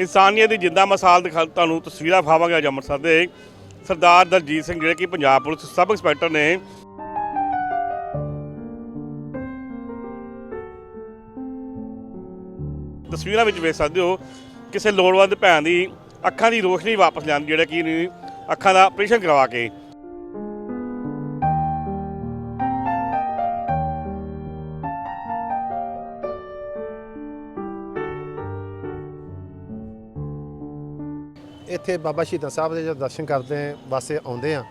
ਇਨਸਾਨੀਅਤ ਦੀ ਜਿੰਦਾ ਮਿਸਾਲ ਦਿਖਾ ਤੁਹਾਨੂੰ ਤਸਵੀਰਾਂ ਵਿਖਾਵਾਂਗੇ ਅੱਜ ਅੰਮ੍ਰਿਤਸਰ ਦੇ। ਸਰਦਾਰ ਦਲਜੀਤ ਸਿੰਘ ਜਿਹੜੇ ਕਿ ਪੰਜਾਬ ਪੁਲਿਸ ਸਬ ਇੰਸਪੈਕਟਰ ਨੇ। ਤਸਵੀਰਾਂ ਵਿੱਚ ਵੇਖ ਸਕਦੇ ਹੋ, ਕਿਸੇ ਲੋੜਵੰਦ ਭੈਣ ਦੀ ਅੱਖਾਂ ਦੀ ਰੋਸ਼ਨੀ ਵਾਪਸ ਲਿਆਉਣ ਜਿਹੜਾ ਕਿ ਅੱਖਾਂ ਦਾ ਆਪਰੇਸ਼ਨ ਕਰਵਾ ਕੇ ਇੱਥੇ ਬਾਬਾ ਸ਼ਹੀਦਾਂ ਸਾਹਿਬ ਦੇ ਜਦੋਂ ਦਰਸ਼ਨ ਕਰਦੇ ਵਾਸਤੇ ਆਉਂਦੇ ਆ,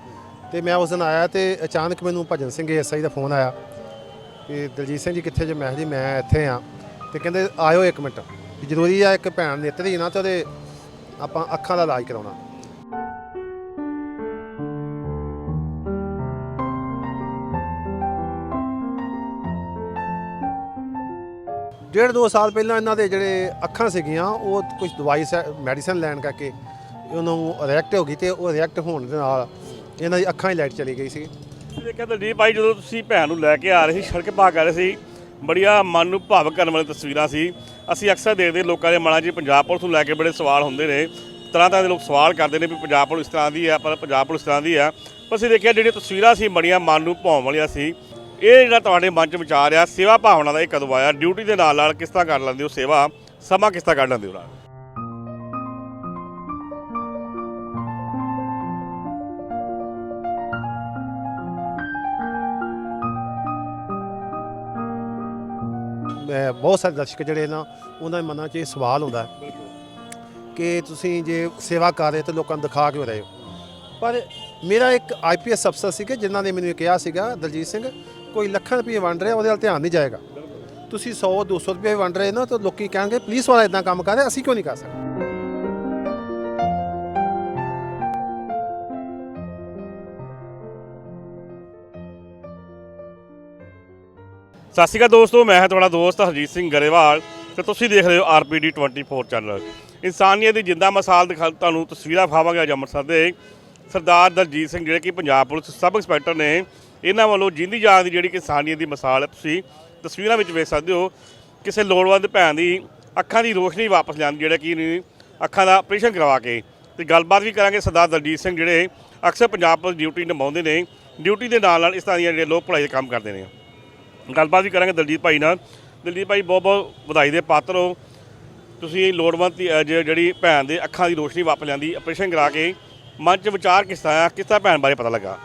ਤੇ ਮੈਂ ਉਸ ਦਿਨ ਆਇਆ ਤੇ ਅਚਾਨਕ ਮੈਨੂੰ ਭਜਨ ਸਿੰਘ ਐਸਆਈ ਦਾ ਫੋਨ ਆਇਆ ਕਿ ਦਲਜੀਤ ਸਿੰਘ ਜੀ ਕਿੱਥੇ ਜੇ? ਮੈਂ ਕਿਹਾ ਜੀ, ਮੈਂ ਇੱਥੇ ਆ। ਤੇ ਕਹਿੰਦੇ, ਆਇਓ ਇੱਕ ਮਿੰਟ, ਵੀ ਜ਼ਰੂਰੀ ਆ ਇੱਕ ਭੈਣ ਨੇਤਰੀ ਨਾ ਤੇ ਉਹਦੇ ਆਪਾਂ ਅੱਖਾਂ ਦਾ ਇਲਾਜ ਕਰਾਉਣਾ। ਡੇਢ ਦੋ ਸਾਲ ਪਹਿਲਾਂ ਇਹਨਾਂ ਦੇ ਜਿਹੜੇ ਅੱਖਾਂ ਸੀਗੀਆਂ, ਉਹ ਕੁਝ ਦਵਾਈ ਮੈਡੀਸਨ ਲੈਣ ਕਰਕੇ ਉਹਨੂੰ ਰਿਐਕਟ ਹੋ ਗਈ ਤੇ ਉਹ ਰਿਐਕਟ ਹੋਣ ਦੇ ਨਾਲ ਇਹਨਾਂ ਦੀ ਅੱਖਾਂ ਹੀ ਲਾਈਟ ਚਲੀ ਗਈ ਸੀ। ਦੇਖਿਆ ਦਲਜੀਤ ਭਾਈ, ਜਦੋਂ ਤੁਸੀਂ ਭੈਣ ਨੂੰ ਲੈ ਕੇ ਆ ਰਹੇ ਸੀ, ਸੜਕ ਪਾ ਕਰ ਰਹੇ ਸੀ, ਬੜੀਆਂ ਮਨ ਨੂੰ ਭਾਵਕ ਕਰਨ ਵਾਲੀ ਤਸਵੀਰਾਂ ਸੀ। ਅਸੀਂ ਅਕਸਰ ਦੇਖਦੇ ਲੋਕਾਂ ਦੇ ਮਨਾਂ 'ਚ ਪੰਜਾਬ ਪੁਲਿਸ ਨੂੰ ਲੈ ਕੇ ਬੜੇ ਸਵਾਲ ਹੁੰਦੇ ਨੇ। ਤਰ੍ਹਾਂ ਤਰ੍ਹਾਂ ਦੇ ਲੋਕ ਸਵਾਲ ਕਰਦੇ ਨੇ ਵੀ ਪੰਜਾਬ ਪੁਲਿਸ ਇਸ ਤਰ੍ਹਾਂ ਦੀ ਆ ਪਰ ਪੰਜਾਬ ਪੁਲਿਸ ਇਸ ਤਰ੍ਹਾਂ ਦੀ ਆ ਪਰ ਅਸੀਂ ਦੇਖਿਆ ਜਿਹੜੀਆਂ ਤਸਵੀਰਾਂ ਸੀ, ਬੜੀਆਂ ਮਨ ਨੂੰ ਭਾਉਣ ਵਾਲੀਆਂ ਸੀ। ਇਹ ਜਿਹੜਾ ਤੁਹਾਡੇ ਮਨ 'ਚ ਵਿਚਾਰ ਆ, ਸੇਵਾ ਭਾਵਨਾ ਦਾ ਇਹ ਕਦੋਂ ਆਇਆ ਡਿਊਟੀ ਦੇ ਨਾਲ ਨਾਲ ਕਿਸ ਤਰ੍ਹਾਂ ਕਰ ਲੈਂਦੇ ਹੋ ਸੇਵਾ, ਸਮਾਂ ਕਿਸ ਤਰ੍ਹਾਂ ਕੱਢ ਲੈਂਦੇ ਹੋ ਨਾਲ ਮੈਂ ਬਹੁਤ ਸਾਰੇ ਦਰਸ਼ਕ ਜਿਹੜੇ ਨਾ, ਉਹਨਾਂ ਦੇ ਮਨਾਂ 'ਚ ਇਹ ਸਵਾਲ ਹੁੰਦਾ ਹੈ ਕਿ ਤੁਸੀਂ ਜੇ ਸੇਵਾ ਕਰ ਰਹੇ ਤੇ ਲੋਕਾਂ ਨੂੰ ਦਿਖਾ ਕਿਉਂ ਰਹੇ ਹੋ? ਪਰ ਮੇਰਾ ਇੱਕ ਆਈਪੀਐਸ ਅਫਸਰ ਸੀਗੇ, ਜਿਨ੍ਹਾਂ ਨੇ ਮੈਨੂੰ ਇਹ ਕਿਹਾ ਸੀਗਾ, ਦਲਜੀਤ ਸਿੰਘ, ਕੋਈ ਲੱਖਾਂ ਰੁਪਏ ਵੰਡ ਰਿਹਾ, ਉਹਦੇ ਵੱਲ ਧਿਆਨ ਨਹੀਂ ਜਾਏਗਾ। ਤੁਸੀਂ 100 200 ਰੁਪਏ ਵੰਡ ਰਹੇ ਨਾ, ਤਾਂ ਲੋਕੀ ਕਹਿਣਗੇ, ਪੁਲਿਸ ਵਾਲਾ ਇਦਾਂ ਕੰਮ ਕਰ ਰਿਹਾ, ਅਸੀਂ ਕਿਉਂ ਨਹੀਂ ਕਰ ਸਕਦੇ? ਸਤਿ ਸ਼੍ਰੀ ਅਕਾਲ ਦੋਸਤੋ, ਮੈਂ ਹਾਂ ਤੁਹਾਡਾ ਦੋਸਤ ਹਰਜੀਤ ਸਿੰਘ ਗਰੇਵਾਲ ਤੇ ਤੁਸੀਂ ਦੇਖ ਰਹੇ ਹੋ ਆਰਪੀਡੀ 24 ਚੈਨਲ ਇਨਸਾਨੀਅਤ ਦੀ ਜਿੰਦਾ ਮਿਸਾਲ ਦਿਖਾ ਤੁਹਾਨੂੰ ਤਸਵੀਰਾਂ ਵਿਖਾਵਾਂਗੇ ਅੱਜ ਅੰਮ੍ਰਿਤਸਰ ਦੇ ਸਰਦਾਰ ਦਲਜੀਤ ਸਿੰਘ, ਜਿਹੜੇ ਕਿ ਪੰਜਾਬ ਪੁਲਿਸ ਸਬ ਇੰਸਪੈਕਟਰ ਨੇ, ਇਹਨਾਂ ਵੱਲੋਂ ਜਿੰਦੀ ਜਾਨ ਦੀ ਜਿਹੜੀ ਕਿ ਇਨਸਾਨੀਅਤ ਦੀ ਮਿਸਾਲ ਹੈ, ਤੁਸੀਂ ਤਸਵੀਰਾਂ ਵਿੱਚ ਵੇਖ ਸਕਦੇ ਹੋ, ਕਿਸੇ ਲੋੜਵੰਦ ਭੈਣ ਦੀ ਅੱਖਾਂ ਦੀ ਰੋਸ਼ਨੀ ਵਾਪਸ ਲਿਆਉਣ ਜਿਹੜਾ ਕਿ ਅੱਖਾਂ ਦਾ ਆਪਰੇਸ਼ਨ ਕਰਵਾ ਕੇ। ਤੇ ਗੱਲਬਾਤ ਵੀ ਕਰਾਂਗੇ ਸਰਦਾਰ ਦਲਜੀਤ ਸਿੰਘ, ਜਿਹੜੇ ਅਕਸਰ ਪੰਜਾਬ ਪੁਲਿਸ ਡਿਊਟੀ ਨਿਭਾਉਂਦੇ ਨੇ ਡਿਊਟੀ ਦੇ ਨਾਲ ਨਾਲ ਇਸ ਤਰ੍ਹਾਂ ਦੀਆਂ ਜਿਹੜੇ ਲੋਕ ਭਲਾਈ ਦੇ ਕੰਮ ਕਰਦੇ ਨੇ। ਗੱਲਬਾਤ ਵੀ ਕਰਾਂਗੇ ਦਲਜੀਤ ਭਾਈ ਨਾਲ। ਦਲਜੀਤ ਭਾਈ ਬਹੁਤ ਬਹੁਤ ਵਧਾਈ ਦੇ ਪਾਤਰ ਹੋ। ਤੁਸੀਂ ਲੋੜਵੰਦ ਦੀ, ਅਹ, ਜ- ਜਿਹੜੀ ਭੈਣ ਦੇ ਅੱਖਾਂ ਦੀ ਰੋਸ਼ਨੀ ਵਾਪਸ ਲਿਆਂਦੀ ਆਪਰੇਸ਼ਨ ਕਰਾ ਕੇ ਮਨ 'ਚ ਵਿਚਾਰ ਕਿਸ ਤਰ੍ਹਾਂ ਆਇਆ ਕਿਸ ਤਰ੍ਹਾਂ ਭੈਣ ਬਾਰੇ ਪਤਾ ਲੱਗਾ?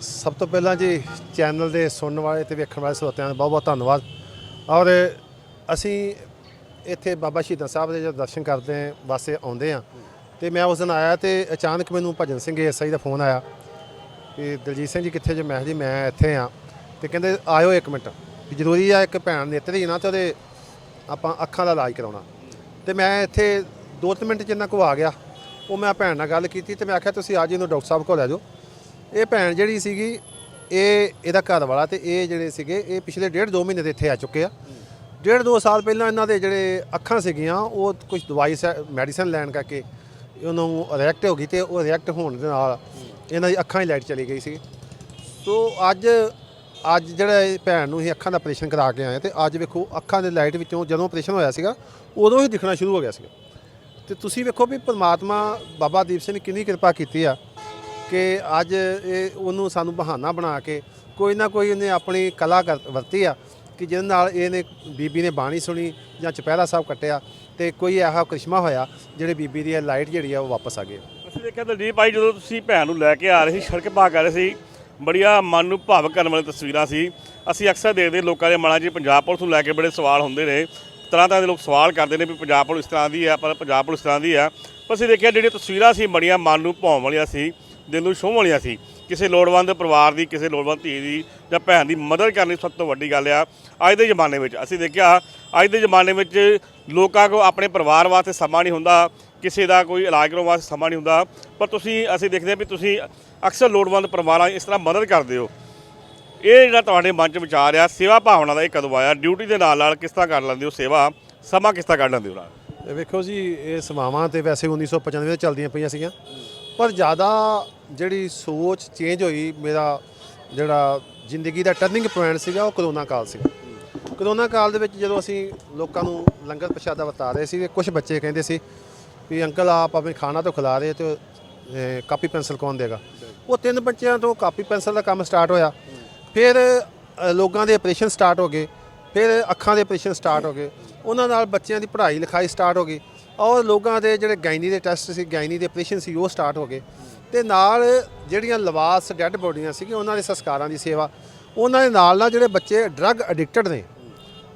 ਸਭ ਤੋਂ ਪਹਿਲਾਂ ਜੀ ਚੈਨਲ ਦੇ ਸੁਣਨ ਵਾਲੇ ਤੇ ਵੇਖਣ ਵਾਲੇ ਸਰੋਤਿਆਂ ਦਾ ਬਹੁਤ ਬਹੁਤ ਧੰਨਵਾਦ। ਔਰ ਅਸੀਂ ਇੱਥੇ ਬਾਬਾ ਸ਼ਹੀਦਾਂ ਸਾਹਿਬ ਦੇ ਜਦੋਂ ਦਰਸ਼ਨ ਕਰਦੇ ਵਾਸਤੇ ਆਉਂਦੇ ਆ ਤੇ ਮੈਂ ਉਸ ਦਿਨ ਆਇਆ ਤੇ ਅਚਾਨਕ ਮੈਨੂੰ ਭਜਨ ਸਿੰਘ ਐਸਆਈ ਦਾ ਫੋਨ ਆਇਆ ਕਿ ਦਲਜੀਤ ਸਿੰਘ ਜੀ ਕਿੱਥੇ ਜੇ? ਮੈਂ ਕਿਹਾ ਜੀ ਮੈਂ ਇੱਥੇ ਆ ਤੇ ਕਹਿੰਦੇ ਆਇਓ ਇੱਕ ਮਿੰਟ, ਵੀ ਜ਼ਰੂਰੀ ਆ ਇੱਕ ਭੈਣ ਨੇਤਰੀ ਨਾ ਤੇ ਉਹਦੇ ਆਪਾਂ ਅੱਖਾਂ ਦਾ ਇਲਾਜ ਕਰਾਉਣਾ। ਤੇ ਮੈਂ ਇੱਥੇ 2-3 ਮਿੰਟ ਜਿੰਨਾ ਕੋ ਆ ਗਿਆ, ਉਹ ਮੈਂ ਭੈਣ ਨਾਲ ਗੱਲ ਕੀਤੀ ਤੇ ਮੈਂ ਆਖਿਆ ਤੁਸੀਂ ਅੱਜ ਇਹਨੂੰ ਡਾਕਟਰ ਸਾਹਿਬ ਕੋਲ ਲੈ ਜਾਓ। ਇਹ ਭੈਣ ਜਿਹੜੀ ਸੀਗੀ, ਇਹ ਇਹਦਾ ਘਰ ਵਾਲਾ ਤੇ ਇਹ ਜਿਹੜੇ ਸੀਗੇ, ਇਹ ਪਿਛਲੇ ਡੇਢ ਦੋ ਮਹੀਨੇ ਦੇ ਇੱਥੇ ਆ ਚੁੱਕੇ ਆ। ਡੇਢ ਦੋ ਸਾਲ ਪਹਿਲਾਂ ਇਹਨਾਂ ਦੇ ਜਿਹੜੇ ਅੱਖਾਂ ਸੀਗੀਆਂ, ਉਹ ਕੁਝ ਦਵਾਈ ਮੈਡੀਸਨ ਲੈਣ ਕਰਕੇ ਉਹਨਾਂ ਨੂੰ ਰਿਐਕਟ ਹੋ ਗਈ ਤੇ ਉਹ ਰਿਐਕਟ ਹੋਣ ਦੇ ਨਾਲ ਇਹਨਾਂ ਦੀ ਅੱਖਾਂ ਹੀ ਲਾਈਟ ਚਲੀ ਗਈ ਸੀ। ਸੋ ਅੱਜ ਅੱਜ ਜਿਹੜਾ ਇਹ ਭੈਣ ਨੂੰ ਅਸੀਂ ਅੱਖਾਂ ਦਾ ਆਪਰੇਸ਼ਨ ਕਰਾ ਕੇ ਆਏ ਤੇ ਅੱਜ ਵੇਖੋ ਅੱਖਾਂ ਦੇ ਲਾਈਟ ਵਿੱਚੋਂ ਜਦੋਂ ਆਪਰੇਸ਼ਨ ਹੋਇਆ ਸੀਗਾ, ਉਦੋਂ ਹੀ ਦਿਖਣਾ ਸ਼ੁਰੂ ਹੋ ਗਿਆ ਸੀਗਾ। ਤੇ ਤੁਸੀਂ ਵੇਖੋ ਵੀ ਪਰਮਾਤਮਾ ਬਾਬਾ ਦੀਪ ਸਿੰਘ ਨੇ ਕਿੰਨੀ ਕਿਰਪਾ ਕੀਤੀ ਆ ਕਿ ਅੱਜ ਇਹ ਉਹਨੂੰ ਸਾਨੂੰ ਬਹਾਨਾ ਬਣਾ ਕੇ ਕੋਈ ਨਾ ਕੋਈ ਇਹਨੇ ਆਪਣੀ ਕਲਾ ਕਰ- ਵਰਤੀ ਆ ਕਿ ਜਿਹਦੇ ਨਾਲ ਇਹਨੇ ਬੀਬੀ ਨੇ ਬਾਣੀ ਸੁਣੀ ਜਾਂ ਚਪਹਿਰਾ ਸਾਹਿਬ ਕੱਟਿਆ ਤੇ ਕੋਈ ਇਹੋ ਕ੍ਰਿਸ਼ਮਾ ਹੋਇਆ ਜਿਹੜੇ ਬੀਬੀ ਦੀ ਲਾਈਟ ਜਿਹੜੀ ਆ ਉਹ ਵਾਪਸ ਆ ਗਈ। ਅਸੀਂ ਦੇਖਿਆ ਦਲਜੀਤ ਭਾਈ ਜਦੋਂ ਤੁਸੀਂ ਭੈਣ ਨੂੰ ਲੈ ਕੇ ਆ ਰਹੇ ਸੀ, ਸੜਕ ਪਾ ਕਰ ਰਹੇ ਸੀ ਬੜੀਆਂ ਮਨ ਨੂੰ ਭਾਵਕ ਕਰਨ ਵਾਲੀ ਤਸਵੀਰਾਂ ਸੀ। ਅਸੀਂ ਅਕਸਰ ਦੇਖਦੇ ਲੋਕਾਂ ਦੇ ਮਨਾਂ 'ਚ ਪੰਜਾਬ ਪੁਲਿਸ ਨੂੰ ਲੈ ਕੇ ਬੜੇ ਸਵਾਲ ਹੁੰਦੇ ਨੇ। ਤਰ੍ਹਾਂ ਤਰ੍ਹਾਂ ਦੇ ਲੋਕ ਸਵਾਲ ਕਰਦੇ ਨੇ ਵੀ ਪੰਜਾਬ ਪੁਲਿਸ ਇਸ ਤਰ੍ਹਾਂ ਦੀ ਹੈ, ਪਰ ਪੰਜਾਬ ਪੁਲਿਸ ਤਰ੍ਹਾਂ ਦੀ ਆ ਪਰ ਅਸੀਂ ਦੇਖਿਆ ਜਿਹੜੀਆਂ ਤਸਵੀਰਾਂ ਸੀ, ਬੜੀਆਂ ਮਨ ਨੂੰ ਭਾਉਣ ਵਾਲੀਆਂ ਸੀ, ਦਿਲ ਨੂੰ ਛੂਹਣ ਵਾਲੀਆਂ ਸੀ। ਕਿਸੇ ਲੋੜਵੰਦ ਪਰਿਵਾਰ ਦੀ, ਕਿਸੇ ਲੋੜਵੰਦ ਧੀ ਦੀ ਜਾਂ ਭੈਣ ਦੀ ਮਦਦ ਕਰਨੀ ਸਭ ਤੋਂ ਵੱਡੀ ਗੱਲ ਆ, ਅੱਜ ਦੇ ਜ਼ਮਾਨੇ ਵਿੱਚ। ਅਸੀਂ ਦੇਖਿਆ, ਅੱਜ ਦੇ ਜ਼ਮਾਨੇ ਵਿੱਚ ਲੋਕਾਂ ਕੋ ਆਪਣੇ ਪਰਿਵਾਰ ਵਾਸਤੇ ਸਮਾਂ ਨਹੀਂ ਹੁੰਦਾ, ਕਿਸੇ ਦਾ ਕੋਈ ਇਲਾਜ ਕਰਾਉਣ ਵਾਸਤੇ ਸਮਾਂ ਨਹੀਂ ਹੁੰਦਾ। ਪਰ ਤੁਸੀਂ, ਅਸੀਂ ਦੇਖਦੇ ਹਾਂ ਵੀ ਤੁਸੀਂ ਅਕਸਰ ਲੋੜਵੰਦ ਪਰਿਵਾਰਾਂ ਦੀ ਇਸ ਤਰ੍ਹਾਂ ਮਦਦ ਕਰਦੇ ਹੋ। ਇਹ ਜਿਹੜਾ ਤੁਹਾਡੇ ਮਨ 'ਚ ਵਿਚਾਰ ਆ, ਸੇਵਾ ਭਾਵਨਾ ਦਾ ਇਹ ਕਦੋਂ ਆਇਆ? ਡਿਊਟੀ ਦੇ ਨਾਲ ਨਾਲ ਕਿਸ ਤਰ੍ਹਾਂ ਕਰ ਲੈਂਦੇ ਹੋ ਸੇਵਾ? ਸਮਾਂ ਕਿਸ ਤਰ੍ਹਾਂ ਕੱਢ ਲੈਂਦੇ ਹੋ ਨਾਲ? ਵੇਖੋ ਜੀ, ਇਹ ਸੇਵਾਵਾਂ ਤੇ ਵੈਸੇ 1995 ਵਿੱਚ ਚੱਲਦੀਆਂ ਪਈਆਂ ਸੀਗੀਆਂ। ਪਰ ਜ਼ਿਆਦਾ ਜਿਹੜੀ ਸੋਚ ਚੇਂਜ ਹੋਈ, ਮੇਰਾ ਜਿਹੜਾ ਜ਼ਿੰਦਗੀ ਦਾ ਟਰਨਿੰਗ ਪੁਆਇੰਟ ਸੀਗਾ, ਉਹ ਕਰੋਨਾ ਕਾਲ ਸੀਗਾ। ਕਰੋਨਾ ਕਾਲ ਦੇ ਵਿੱਚ ਜਦੋਂ ਅਸੀਂ ਲੋਕਾਂ ਨੂੰ ਲੰਗਰ ਪ੍ਰਸ਼ਾਦਾ ਵਰਤਾ ਰਹੇ ਸੀ ਕੁਝ ਬੱਚੇ ਕਹਿੰਦੇ ਸੀ ਵੀ, ਅੰਕਲ, ਆਪ ਆਪਣੇ ਖਾਣਾ ਤੋਂ ਖਿਲਾ ਰਹੇ ਤੇ ਕਾਪੀ ਪੈਨਸਲ ਕੌਣ ਦੇਗਾ? ਉਹ ਤਿੰਨ ਬੱਚਿਆਂ ਤੋਂ ਕਾਪੀ ਪੈਨਸਲ ਦਾ ਕੰਮ ਸਟਾਰਟ ਹੋਇਆ। ਫਿਰ ਅ, ਲੋਕਾਂ ਦੇ ਆਪਰੇਸ਼ਨ ਸਟਾਰਟ ਹੋ ਗਏ। ਫਿਰ ਅੱਖਾਂ ਦੇ ਆਪਰੇਸ਼ਨ ਸਟਾਰਟ ਹੋ ਗਏ। ਉਹਨਾਂ ਨਾਲ ਬੱਚਿਆਂ ਦੀ ਪੜ੍ਹਾਈ ਲਿਖਾਈ ਸਟਾਰਟ ਹੋ ਗਈ। ਔਰ ਲੋਕਾਂ ਦੇ ਜਿਹੜੇ ਗਾਇਨੀ ਦੇ ਟੈਸਟ ਸੀ ਗਾਇਨੀ ਦੇ ਆਪਰੇਸ਼ਨ ਸੀ ਉਹ ਸਟਾਰਟ ਹੋ ਗਏ। ਤੇ ਨਾਲ ਜਿਹੜੀਆਂ ਲਵਾਸ ਡੈੱਡ ਬੋਡੀਆਂ ਸੀਗੀਆਂ ਉਹਨਾਂ ਦੇ ਸੰਸਕਾਰਾਂ ਦੀ ਸੇਵਾ। ਉਹਨਾਂ ਦੇ ਨਾਲ ਨਾਲ ਜਿਹੜੇ ਬੱਚੇ ਡਰੱਗ ਐਡਿਕਟਡ ਨੇ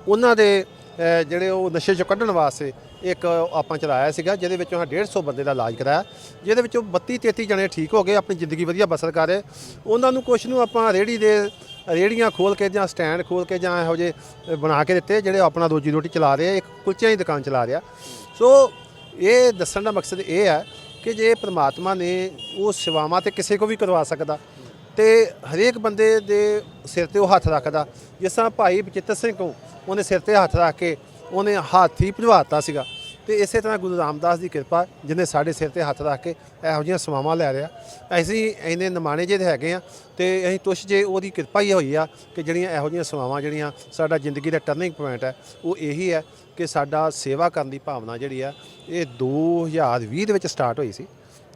ਉਹਨਾਂ ਦੇ ਅ, ਜਿਹੜੇ ਉਹ ਨਸ਼ੇ ਚੋਂ ਕੱਢਣ ਵਾਸਤੇ ਇੱਕ ਆਪਾਂ ਚਲਾਇਆ ਸੀਗਾ, ਜਿਹਦੇ ਵਿੱਚੋਂ 150 ਬੰਦੇ ਦਾ ਇਲਾਜ ਕਰਾਇਆ। ਜਿਹਦੇ ਵਿੱਚੋਂ 32 33 ਜਣੇ ਠੀਕ ਹੋ ਗਏ, ਆਪਣੀ ਜ਼ਿੰਦਗੀ ਵਧੀਆ ਬਸਰ ਕਰ ਰਹੇ। ਉਹਨਾਂ ਨੂੰ ਕੁਛ ਨੂੰ ਆਪਾਂ ਰੇੜੀ ਦੇ ਰੇੜੀਆਂ ਖੋਲ ਕੇ ਜਾਂ ਸਟੈਂਡ ਖੋਲ ਕੇ ਜਾਂ ਇਹੋ ਜਿਹੇ ਬਣਾ ਕੇ ਦਿੱਤੇ, ਜਿਹੜੇ ਆਪਣਾ ਰੋਜੀ ਰੋਟੀ ਚਲਾ ਰਹੇ ਇੱਕ ਕੁਲਚਿਆਂ ਦੀ ਦੁਕਾਨ ਚਲਾ ਰਿਹਾ। ਸੋ ਇਹ ਦੱਸਣ ਦਾ ਮਕਸਦ ਇਹ ਹੈ ਕਿ ਜੇ ਪ੍ਰਮਾਤਮਾ ਨੇ ਉਹ ਸੇਵਾਵਾਂ ਤੇ ਕਿਸੇ ਕੋ ਵੀ ਕਰਵਾ ਸਕਦਾ ਤੇ ਹਰੇਕ ਬੰਦੇ ਦੇ ਸਿਰ ਤੇ ਉਹ ਹੱਥ ਰੱਖਦਾ। ਜਿਸ ਤਰ੍ਹਾਂ ਭਾਈ ਬਚਿੱਤਰ ਸਿੰਘ ਕੋ, ਉਹਨੇ ਸਿਰ ਤੇ ਹੱਥ ਰੱਖ ਕੇ ਉਹਨੇ ਹਾਥੀ ਭਜਵਾਤਾ ਸੀਗਾ। ਤੇ ਇਸੇ ਤਰ੍ਹਾਂ ਗੁਰੂ ਰਾਮਦਾਸ ਦੀ ਕਿਰਪਾ, ਜਿਹਨੇ ਸਾਡੇ ਸਿਰ ਤੇ ਹੱਥ ਰੱਖ ਕੇ ਇਹੋ ਜਿਹੀਆਂ ਸੇਵਾਵਾਂ ਲੈ ਰਿਹਾ ਅਸੀਂ ਇੰਨੇ ਨਿਮਾਣੇ ਜਿਹੇ ਹੈਗੇ ਆ ਤੇ ਅਸੀਂ ਤੁਸ਼ ਜੇ ਉਹਦੀ ਕਿਰਪਾ ਹੀ ਹੋਈ ਆ ਕਿ ਜਿਹੜੀਆਂ ਇਹੋ ਜਿਹੀਆਂ ਸੇਵਾਵਾਂ ਜਿਹੜੀਆਂ ਸਾਡਾ ਜ਼ਿੰਦਗੀ ਦਾ ਟਰਨਿੰਗ ਪੁਆਇੰਟ ਹੈ, ਉਹ ਇਹੀ ਹੈ ਕਿ ਸਾਡਾ ਸੇਵਾ ਕਰਨ ਦੀ ਭਾਵਨਾ ਜਿਹੜੀ ਆ, ਇਹ 2020 ਦੇ ਵਿੱਚ ਸਟਾਰਟ ਹੋਈ ਸੀ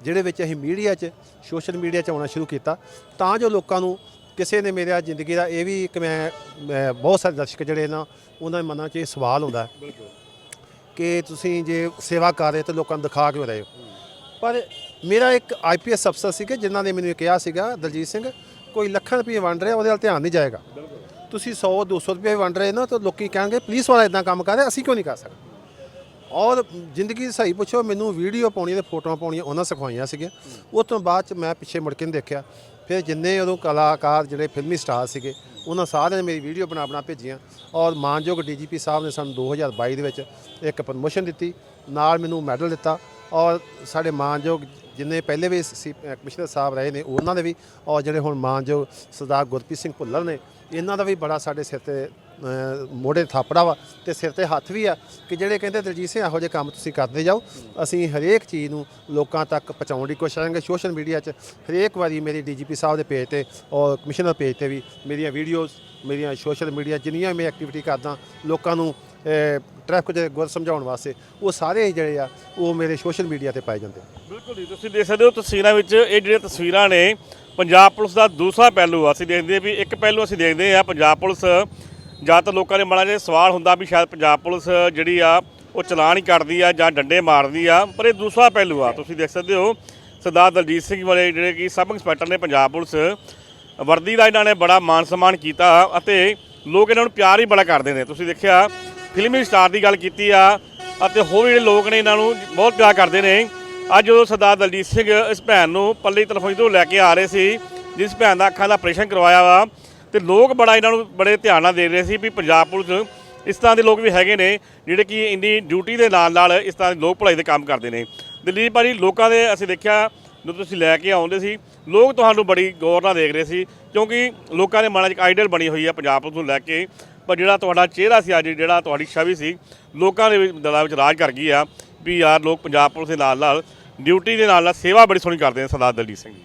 ਜਿਹੜੇ ਵਿੱਚ ਅਸੀਂ ਮੀਡੀਆ 'ਚ ਸੋਸ਼ਲ ਮੀਡੀਆ 'ਚ ਆਉਣਾ ਸ਼ੁਰੂ ਕੀਤਾ। ਤਾਂ ਜੋ ਲੋਕਾਂ ਨੂੰ ਕਿਸੇ ਨੇ ਮੇਰਾ ਜ਼ਿੰਦਗੀ ਦਾ ਇਹ ਵੀ ਇੱਕ ਮੈਂ ਮੈਂ ਬਹੁਤ ਸਾਰੇ ਦਰਸ਼ਕ ਜਿਹੜੇ ਨਾ, ਉਹਨਾਂ ਦੇ ਮਨਾਂ 'ਚ ਇਹ ਸਵਾਲ ਹੁੰਦਾ ਬਿਲਕੁਲ ਕਿ ਤੁਸੀਂ ਜੇ ਸੇਵਾ ਕਰ ਰਹੇ ਤਾਂ ਲੋਕਾਂ ਨੂੰ ਦਿਖਾ ਕਿਉਂ ਰਹੇ ਹੋ? ਪਰ ਮੇਰਾ ਇੱਕ ਆਈਪੀਐਸ ਅਫਸਰ ਸੀਗੇ ਕਿ ਜਿਨ੍ਹਾਂ ਨੇ ਮੈਨੂੰ ਇਹ ਕਿਹਾ ਸੀਗਾ, ਦਲਜੀਤ ਸਿੰਘ, ਕੋਈ ਲੱਖਾਂ ਰੁਪਏ ਵੰਡ ਰਿਹਾ, ਉਹਦੇ ਵੱਲ ਧਿਆਨ ਨਹੀਂ ਜਾਏਗਾ। ਤੁਸੀਂ 100 200 ਰੁਪਏ ਵੰਡ ਰਹੇ ਨਾ, ਤਾਂ ਲੋਕੀ ਕਹਿਣਗੇ, ਪੁਲਿਸ ਵਾਲਾ ਇਦਾਂ ਕੰਮ ਕਰ ਰਿਹਾ, ਅਸੀਂ ਕਿਉਂ ਨਹੀਂ ਕਰ ਸਕਦੇ? ਔਰ ਜ਼ਿੰਦਗੀ ਸਹੀ ਪੁੱਛੋ, ਮੈਨੂੰ ਵੀਡੀਓ ਪਾਉਣੀ ਤੇ ਫੋਟੋਆਂ ਪਾਉਣੀਆਂ ਉਹਨਾਂ ਸਿਖਾਈਆਂ ਸੀਗੀਆਂ। ਉਸ ਤੋਂ ਬਾਅਦ ਚ ਮੈਂ ਪਿੱਛੇ ਮੁੜ ਕੇ ਨਹੀਂ ਦੇਖਿਆ। ਫਿਰ ਜਿੰਨੇ ਉਦੋਂ ਕਲਾਕਾਰ, ਜਿਹੜੇ ਫਿਲਮੀ ਸਟਾਰ ਸੀਗੇ, ਉਹਨਾਂ ਸਾਰਿਆਂ ਨੇ ਮੇਰੀ ਵੀਡੀਓ ਬਣਾ ਬਣਾ ਭੇਜੀਆਂ ਔਰ ਮਾਨਯੋਗ ਡੀਜੀਪੀ ਸਾਹਿਬ ਨੇ ਸਾਨੂੰ 2022 ਦੇ ਵਿੱਚ ਇੱਕ ਪ੍ਰਮੋਸ਼ਨ ਦਿੱਤੀ, ਨਾਲ ਮੈਨੂੰ ਮੈਡਲ ਦਿੱਤਾ ਔਰ ਸਾਡੇ ਮਾਨਯੋਗ ਜਿੰਨੇ ਪਹਿਲੇ ਵੀ ਸੀ ਕਮਿਸ਼ਨਰ ਸਾਹਿਬ ਰਹੇ ਨੇ, ਉਹਨਾਂ ਦੇ ਵੀ ਔਰ ਜਿਹੜੇ ਹੁਣ ਮਾਨਯੋਗ ਸਰਦਾਰ ਗੁਰਪ੍ਰੀਤ ਸਿੰਘ ਭੁੱਲਰ ਨੇ, ਇਹਨਾਂ ਦਾ ਵੀ ਬੜਾ ਸਾਡੇ ਸਿਰ ਤੇ ਮੋਢੇ ਥਾਪੜਾ ਵਾ ਤੇ ਸਿਰ ਤੇ ਹੱਥ ਵੀ ਆ ਕਿ ਜਿਹੜੇ ਕਹਿੰਦੇ ਦਲਜੀਤ ਸਿੰਘ ਇਹੋ ਜਿਹੇ ਕੰਮ ਤੁਸੀਂ ਕਰਦੇ ਜਾਓ, ਅਸੀਂ ਹਰੇਕ ਚੀਜ਼ ਨੂੰ ਲੋਕਾਂ ਤੱਕ ਪਹੁੰਚਾਉਣ ਦੀ ਕੋਸ਼ਿਸ਼ ਕਰਾਂਗੇ। ਸੋਸ਼ਲ ਮੀਡੀਆ 'ਚ ਹਰੇਕ ਵਾਰੀ ਮੇਰੀ ਡੀਜੀਪੀ ਸਾਹਿਬ ਦੇ ਪੇਜ ਤੇ ਔਰ ਕਮਿਸ਼ਨਰ ਪੇਜ ਤੇ ਵੀ ਮੇਰੀਆਂ ਵੀਡੀਓਜ਼, ਮੇਰੀਆਂ ਸੋਸ਼ਲ ਮੀਡੀਆ ਜਿੰਨੀਆਂ ਵੀ ਮੈਂ ਐਕਟੀਵਿਟੀ ਕਰਦਾ, ਲੋਕਾਂ ਨੂੰ ਟ੍ਰੈਫਿਕ ਦੇ ਗੁਰ ਸਮਝਾਉਣ ਵਾਸਤੇ, ਉਹ ਸਾਰੇ ਹੀ ਜਿਹੜੇ ਆ, ਉਹ ਮੇਰੇ ਸੋਸ਼ਲ ਮੀਡੀਆ ਤੇ ਪਾਏ ਜਾਂਦੇ ਬਿਲਕੁਲ ਜੀ, ਤੁਸੀਂ ਦੇਖ ਸਕਦੇ ਹੋ ਤਸਵੀਰਾਂ ਵਿੱਚ, ਇਹ ਜਿਹੜੀਆਂ ਤਸਵੀਰਾਂ ਨੇ, ਪੰਜਾਬ ਪੁਲਿਸ ਦਾ ਦੂਸਰਾ ਪਹਿਲੂ ਆ। ਅਸੀਂ ਦੇਖਦੇ ਹਾਂ ਵੀ ਇੱਕ ਪਹਿਲੂ ਅਸੀਂ ਦੇਖਦੇ ਆ ਪੰਜਾਬ ਪੁਲਿਸ ਜਾਂ ਤਾਂ ਲੋਕਾਂ ਦੇ ਮਨਾਂ 'ਚ ਸਵਾਲ ਹੁੰਦਾ ਵੀ ਸ਼ਾਇਦ ਪੰਜਾਬ ਪੁਲਿਸ ਜਿਹੜੀ ਆ, ਉਹ ਚਲਾਨ ਹੀ ਕੱਢਦੀ ਆ ਜਾਂ ਡੰਡੇ ਮਾਰਦੀ ਆ, ਪਰ ਇਹ ਦੂਸਰਾ ਪਹਿਲੂ ਆ। ਤੁਸੀਂ ਦੇਖ ਸਕਦੇ ਹੋ, ਸਰਦਾਰ ਦਲਜੀਤ ਸਿੰਘ ਵਾਲੇ ਜਿਹੜੇ ਕਿ ਸਬ ਇੰਸਪੈਕਟਰ ਨੇ ਪੰਜਾਬ ਪੁਲਿਸ, ਵਰਦੀ ਦਾ ਇਹਨਾਂ ਨੇ ਬੜਾ ਮਾਨ ਸਨਮਾਨ ਕੀਤਾ ਅਤੇ ਲੋਕ ਇਹਨਾਂ ਨੂੰ ਪਿਆਰ ਹੀ ਬੜਾ ਕਰਦੇ ਨੇ। ਤੁਸੀਂ ਦੇਖਿਆ, ਫਿਲਮੀ ਸਟਾਰ ਦੀ ਗੱਲ ਕੀਤੀ ਆ ਅਤੇ ਹੋਰ ਵੀ ਜਿਹੜੇ ਲੋਕ ਨੇ ਇਹਨਾਂ ਨੂੰ ਬਹੁਤ ਪਿਆਰ ਕਰਦੇ ਨੇ। ਅੱਜ ਜਦੋਂ ਸਰਦਾਰ ਦਲਜੀਤ ਸਿੰਘ ਇਸ ਭੈਣ ਨੂੰ ਪੱਲੀ ਤਲਫੋਈ ਤੋਂ ਲੈ ਕੇ ਆ ਰਹੇ ਸੀ, ਜਿਸ ਭੈਣ ਦਾ ਅੱਖਾਂ ਦਾ ਆਪਰੇਸ਼ਨ ਕਰਵਾਇਆ ਵਾ ਤੇ ਲੋਕ ਬੜਾ ਇਹਨਾਂ ਨੂੰ ਬੜੇ ਧਿਆਨ ਨਾਲ ਦੇ ਰਹੇ ਸੀ ਵੀ ਪੰਜਾਬ ਪੁਲਿਸ ਇਸ ਤਰ੍ਹਾਂ ਦੇ ਲੋਕ ਵੀ ਹੈਗੇ ਨੇ ਜਿਹੜੇ ਕਿ ਇੰਨੀ ਡਿਊਟੀ ਦੇ ਨਾਲ ਨਾਲ ਇਸ ਤਰ੍ਹਾਂ ਦੇ ਲੋਕ ਭਲਾਈ ਦੇ ਕੰਮ ਕਰਦੇ ਨੇ। ਦਲੀਪ ਭਾਜੀ ਲੋਕਾਂ ਦੇ ਅਸੀਂ ਦੇਖਿਆ, ਜਦੋਂ ਤੁਸੀਂ ਲੈ ਕੇ ਆਉਂਦੇ ਸੀ, ਲੋਕ ਤੁਹਾਨੂੰ ਬੜੀ ਗੌਰ ਨਾਲ ਦੇਖ ਰਹੇ ਸੀ ਕਿਉਂਕਿ ਲੋਕਾਂ ਦੇ ਮਨਾਂ 'ਚ ਇੱਕ ਆਈਡਲ ਬਣੀ ਹੋਈ ਹੈ ਪੰਜਾਬ ਪੁਲਿਸ ਨੂੰ ਲੈ ਕੇ। ਪਰ ਜਿਹੜਾ ਤੁਹਾਡਾ ਚਿਹਰਾ ਸੀ ਅੱਜ, ਜਿਹੜਾ ਤੁਹਾਡੀ ਛਵੀ ਸੀ, ਲੋਕਾਂ ਦੇ ਵਿੱਚ ਦਿਲਾਂ ਵਿੱਚ ਰਾਜ ਕਰ ਗਈ ਆ ਵੀ ਯਾਰ ਲੋਕ ਪੰਜਾਬ ਪੁਲਿਸ ਦੇ ਨਾਲ ਨਾਲ ਡਿਊਟੀ ਦੇ ਨਾਲ ਨਾਲ ਸੇਵਾ ਬੜੀ ਸੋਹਣੀ ਕਰਦੇ ਨੇ ਸਰਦਾਰ ਦਲਜੀਤ ਸਿੰਘ ਜੀ।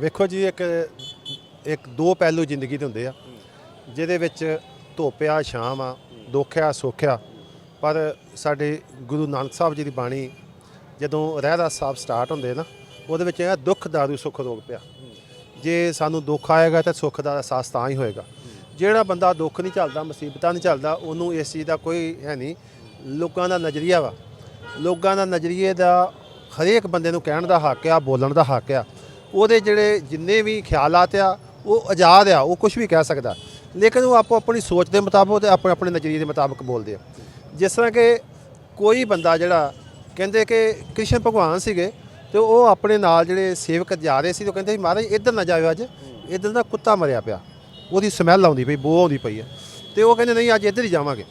ਵੇਖੋ ਜੀ, ਇੱਕ ਇੱਕ ਦੋ ਪਹਿਲੂ ਜ਼ਿੰਦਗੀ ਦੇ ਹੁੰਦੇ ਆ, ਜਿਹਦੇ ਵਿੱਚ ਧੋਪਿਆ ਸ਼ਾਮ ਆ, ਦੁੱਖ ਆ, ਸੁੱਖ ਆ। ਪਰ ਸਾਡੇ ਗੁਰੂ ਨਾਨਕ ਸਾਹਿਬ ਜੀ ਦੀ ਬਾਣੀ ਜਦੋਂ ਰਹਿਰਾਸ ਸਾਹਿਬ ਸਟਾਰਟ ਹੁੰਦੇ ਨਾ, ਉਹਦੇ ਵਿੱਚ ਇਹ ਦੁੱਖ ਦਾਰੂ, ਸੁੱਖ ਰੋਗ ਪਿਆ। ਜੇ ਸਾਨੂੰ ਦੁੱਖ ਆਏਗਾ ਤਾਂ ਸੁੱਖ ਦਾ ਅਹਿਸਾਸ ਤਾਂ ਹੀ ਹੋਏਗਾ। ਜਿਹੜਾ ਬੰਦਾ ਦੁੱਖ ਨਹੀਂ ਚੱਲਦਾ ਮੁਸੀਬਤਾਂ ਨਹੀਂ ਚੱਲਦਾ ਉਹਨੂੰ ਇਸ ਚੀਜ਼ ਦਾ ਕੋਈ ਹੈ ਨਹੀਂ, ਲੋਕਾਂ ਦਾ ਨਜ਼ਰੀਆ ਵਾ। ਲੋਕਾਂ ਦਾ ਨਜ਼ਰੀਏ ਦਾ ਹਰੇਕ ਬੰਦੇ ਨੂੰ ਕਹਿਣ ਦਾ ਹੱਕ ਆ, ਬੋਲਣ ਦਾ ਹੱਕ ਆ। ਉਹਦੇ ਜਿਹੜੇ ਜਿੰਨੇ ਵੀ ਖਿਆਲਾਤ ਆ ਉਹ ਆਜ਼ਾਦ ਆ, ਉਹ ਕੁਝ ਵੀ ਕਹਿ ਸਕਦਾ। ਲੇਕਿਨ ਉਹ ਆਪੋ ਆਪਣੀ ਸੋਚ ਦੇ ਮੁਤਾਬਕ ਤੇ ਆਪਣੇ ਆਪਣੇ ਨਜ਼ਰੀਏ ਦੇ ਮੁਤਾਬਕ ਬੋਲਦੇ ਆ। ਜਿਸ ਤਰ੍ਹਾਂ ਕਿ ਕੋਈ ਬੰਦਾ ਜਿਹੜਾ ਕਹਿੰਦੇ ਕਿ ਕ੍ਰਿਸ਼ਨ ਭਗਵਾਨ ਸੀਗੇ ਤੇ ਉਹ ਆਪਣੇ ਨਾਲ ਜਿਹੜੇ ਸੇਵਕ ਜਾ ਰਹੇ ਸੀ ਉਹ ਕਹਿੰਦੇ ਮਹਾਰਾਜ, ਇੱਧਰ ਨਾ ਜਾਇਓ ਅੱਜ। ਇੱਧਰ ਦਾ ਕੁੱਤਾ ਮਰਿਆ ਪਿਆ। ਉਹਦੀ ਸਮੈਲ ਆਉਂਦੀ ਪਈ, ਬੋ ਆਉਂਦੀ ਪਈ ਹੈ ਤੇ ਉਹ ਕਹਿੰਦੇ, ਨਹੀਂ, ਅੱਜ ਇੱਧਰ ਹੀ ਜਾਵਾਂਗੇ।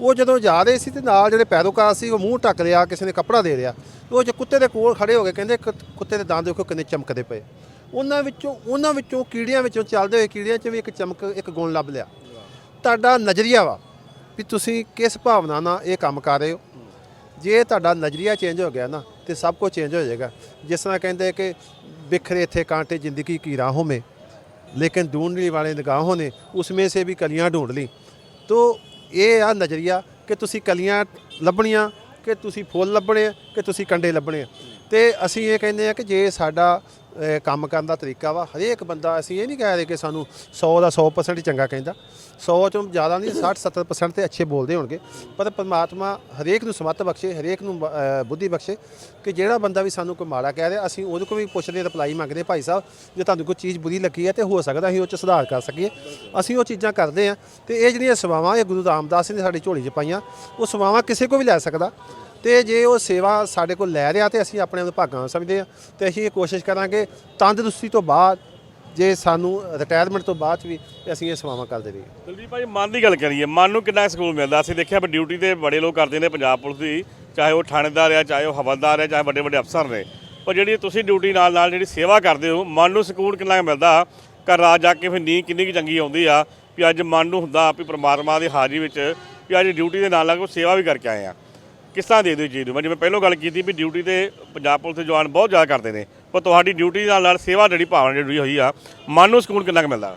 ਉਹ ਜਦੋਂ ਜਾ ਰਹੇ ਸੀ ਤੇ ਨਾਲ ਜਿਹੜੇ ਪੈਰੋਕਾਰ ਸੀ, ਉਹ ਮੂੰਹ ਢੱਕ ਲਿਆ ਕਿਸੇ ਨੇ ਕੱਪੜਾ ਦੇ ਲਿਆ। ਉਹ ਜੇ ਕੁੱਤੇ ਦੇ ਕੋਲ ਖੜੇ ਹੋ ਗਏ, ਕਹਿੰਦੇ ਕੁ- ਕੁੱਤੇ ਦੇ ਦੰਦ ਦੇਖੋ ਕਿੰਨੇ ਚਮਕਦੇ ਪਏ। ਉਹਨਾਂ ਵਿੱਚੋਂ ਉਹਨਾਂ ਵਿੱਚੋਂ ਕੀੜੀਆਂ ਵਿੱਚੋਂ ਚੱਲਦੇ ਹੋਏ ਕੀੜੀਆਂ 'ਚ ਵੀ ਇੱਕ ਚਮਕ, ਇੱਕ ਗੁਣ ਲੱਭ ਲਿਆ। ਤੁਹਾਡਾ ਨਜ਼ਰੀਆ ਵਾ ਵੀ ਤੁਸੀਂ ਕਿਸ ਭਾਵਨਾ ਨਾਲ ਇਹ ਕੰਮ ਕਰ ਰਹੇ ਹੋ। ਜੇ ਤੁਹਾਡਾ ਨਜ਼ਰੀਆ ਚੇਂਜ ਹੋ ਗਿਆ ਨਾ, ਤੇ ਸਭ ਕੁਝ ਚੇਂਜ ਹੋ ਜਾਏਗਾ। ਜਿਸ ਤਰ੍ਹਾਂ ਕਹਿੰਦੇ ਕਿ ਵਿਖਰੇ ਇੱਥੇ ਕਾਂਟੇ ਜ਼ਿੰਦਗੀ ਕੀ ਰਾਹ ਹੋਵੇਂ, ਲੇਕਿਨ ਢੂੰਢਣੀ ਵਾਲੇ ਨਿਗਾਹੋਂ ਨੇ ਉਸਮੇ ਸੇ ਵੀ ਕਲੀਆਂ ਢੂੰਢ ਲਈ ਤੋ ਇਹ ਆ ਨਜ਼ਰੀਆ ਕਿ ਤੁਸੀਂ ਕਲੀਆਂ ਲੱਭਣੀਆਂ, ਕਿ ਤੁਸੀਂ ਫੁੱਲ ਲੱਭਣੇ ਕਿ ਤੁਸੀਂ ਕੰਡੇ ਲੱਭਣੇ ਤੇ ਅਸੀਂ ਇਹ ਕਹਿੰਦੇ ਆ ਕਿ ਜੇ ਸਾਡਾ ਕੰਮ ਕਰਨ ਦਾ ਤਰੀਕਾ ਵਾ। ਹਰੇਕ ਬੰਦਾ ਅਸੀਂ ਇਹ ਨਹੀਂ ਕਹਿ ਰਹੇ ਕਿ ਸਾਨੂੰ 100 ਦਾ 100% ਚੰਗਾ ਕਹਿੰਦਾ। 100 ਚੋਂ ਜ਼ਿਆਦਾ ਨਹੀਂ 60 70% ਤੇ ਅੱਛੇ ਬੋਲਦੇ ਹੋਣਗੇ। ਪਰ ਪਰਮਾਤਮਾ ਹਰੇਕ ਨੂੰ ਸਮੱਤ ਬਖਸ਼ੇ, ਹਰੇਕ ਨੂੰ ਬੁੱਧੀ ਬਖਸ਼ੇ ਕਿ ਜਿਹੜਾ ਬੰਦਾ ਵੀ ਸਾਨੂੰ ਕੋਈ ਮਾੜਾ ਕਹਿ ਰਿਹਾ, ਅਸੀਂ ਉਹਦੇ ਕੋਲ ਵੀ ਪੁੱਛਦੇ ਰਿਪਲਾਈ ਮੰਗਦੇ। ਭਾਈ ਸਾਹਿਬ, ਜੇ ਤੁਹਾਨੂੰ ਕੋਈ ਚੀਜ਼ ਬੁਰੀ ਲੱਗੀ ਹੈ ਤੇ ਹੋ ਸਕਦਾ ਅਸੀਂ ਉਹ ਚ ਸੁਧਾਰ ਕਰ ਸਕੀਏ। ਅਸੀਂ ਉਹ ਚੀਜ਼ਾਂ ਕਰਦੇ ਆ ਤੇ ਇਹ ਜਿਹੜੀਆਂ ਸੇਵਾਵਾਂ ਇਹ ਗੁਰੂ ਰਾਮਦਾਸ ਨੇ ਸਾਡੀ ਝੋਲੀ 'ਚ ਪਾਈਆਂ, ਉਹ ਸੇਵਾਵਾਂ ਕਿਸੇ ਕੋ ਵੀ ਲੈ ਸਕਦਾ। ਤੇ ਜੇ ਉਹ ਸੇਵਾ ਸਾਡੇ ਕੋਲ ਲੈ ਰਿਹਾ ਤੇ ਅਸੀਂ ਆਪਣੇ ਵਿਭਾਗਾਂ ਸਮਝਦੇ ਆ ਤੇ ਅਸੀਂ ਇਹ ਕੋਸ਼ਿਸ਼ ਕਰਾਂਗੇ ਤੰਦਰੁਸਤੀ ਤੋਂ ਬਾਅਦ ਜੇ ਸਾਨੂੰ ਰਿਟਾਇਰਮੈਂਟ ਤੋਂ ਬਾਅਦ 'ਚ ਵੀ ਅਸੀਂ ਇਹ ਸੇਵਾਵਾਂ ਕਰਦੇ ਰਹੀਏ। ਦਲਜੀਤ ਭਾਈ, ਮਨ ਦੀ ਗੱਲ ਕਰੀਏ, ਮਨ ਨੂੰ ਕਿੰਨਾ ਸਕੂਨ ਮਿਲਦਾ? ਅਸੀਂ ਦੇਖਿਆ ਵੀ ਡਿਊਟੀ ਤੇ ਬੜੇ ਲੋਕ ਕਰਦੇ ਨੇ ਪੰਜਾਬ ਪੁਲਿਸ ਦੀ, ਚਾਹੇ ਉਹ ਥਾਣੇਦਾਰ ਆ, ਚਾਹੇ ਉਹ ਹਵਲਦਾਰ ਆ, ਚਾਹੇ ਵੱਡੇ ਵੱਡੇ ਅਫਸਰ ਨੇ। ਪਰ ਜਿਹੜੀ ਤੁਸੀਂ ਡਿਊਟੀ ਨਾਲ ਨਾਲ ਜਿਹੜੀ ਸੇਵਾ ਕਰਦੇ ਹੋ, ਮਨ ਨੂੰ ਸਕੂਨ ਕਿੰਨਾ ਕੁ ਮਿਲਦਾ? ਘਰ ਰਾਤ ਜਾ ਕੇ ਫਿਰ ਨੀਂਦ ਕਿੰਨੀ ਕੁ ਚੰਗੀ ਆਉਂਦੀ ਆ? ਵੀ ਅੱਜ ਮਨ ਨੂੰ ਹੁੰਦਾ ਵੀ ਪਰਮਾਤਮਾ ਦੀ ਹਾਜ਼ਰੀ ਵਿੱਚ ਵੀ ਅੱਜ ਡਿਊਟੀ ਦੇ ਨਾਲ ਨਾਲ ਕੋਈ ਸੇਵਾ ਵੀ ਕਰਕੇ ਆਏ ਆ। ਕਿਸ ਤਰ੍ਹਾਂ ਦੇ ਦਿਓ ਚੀਜ਼ ਨੂੰ। ਮੈਂ ਜਿਵੇਂ ਪਹਿਲਾਂ ਗੱਲ ਕੀਤੀ ਵੀ ਡਿਊਟੀ ਤੇ ਪੰਜਾਬ ਪੁਲਿਸ ਦੇ ਜਵਾਨ ਬਹੁਤ ਜ਼ਿਆਦਾ ਕਰਦੇ ਨੇ, ਪਰ ਤੁਹਾਡੀ ਡਿਊਟੀ ਨਾਲ ਨਾਲ ਸੇਵਾ ਜਿਹੜੀ ਭਾਵਨਾ ਜਿਹੜੀ ਹੋਈ ਆ, ਮਨ ਨੂੰ ਸਕੂਨ ਕਿੰਨਾ ਕੁ ਮਿਲਦਾ?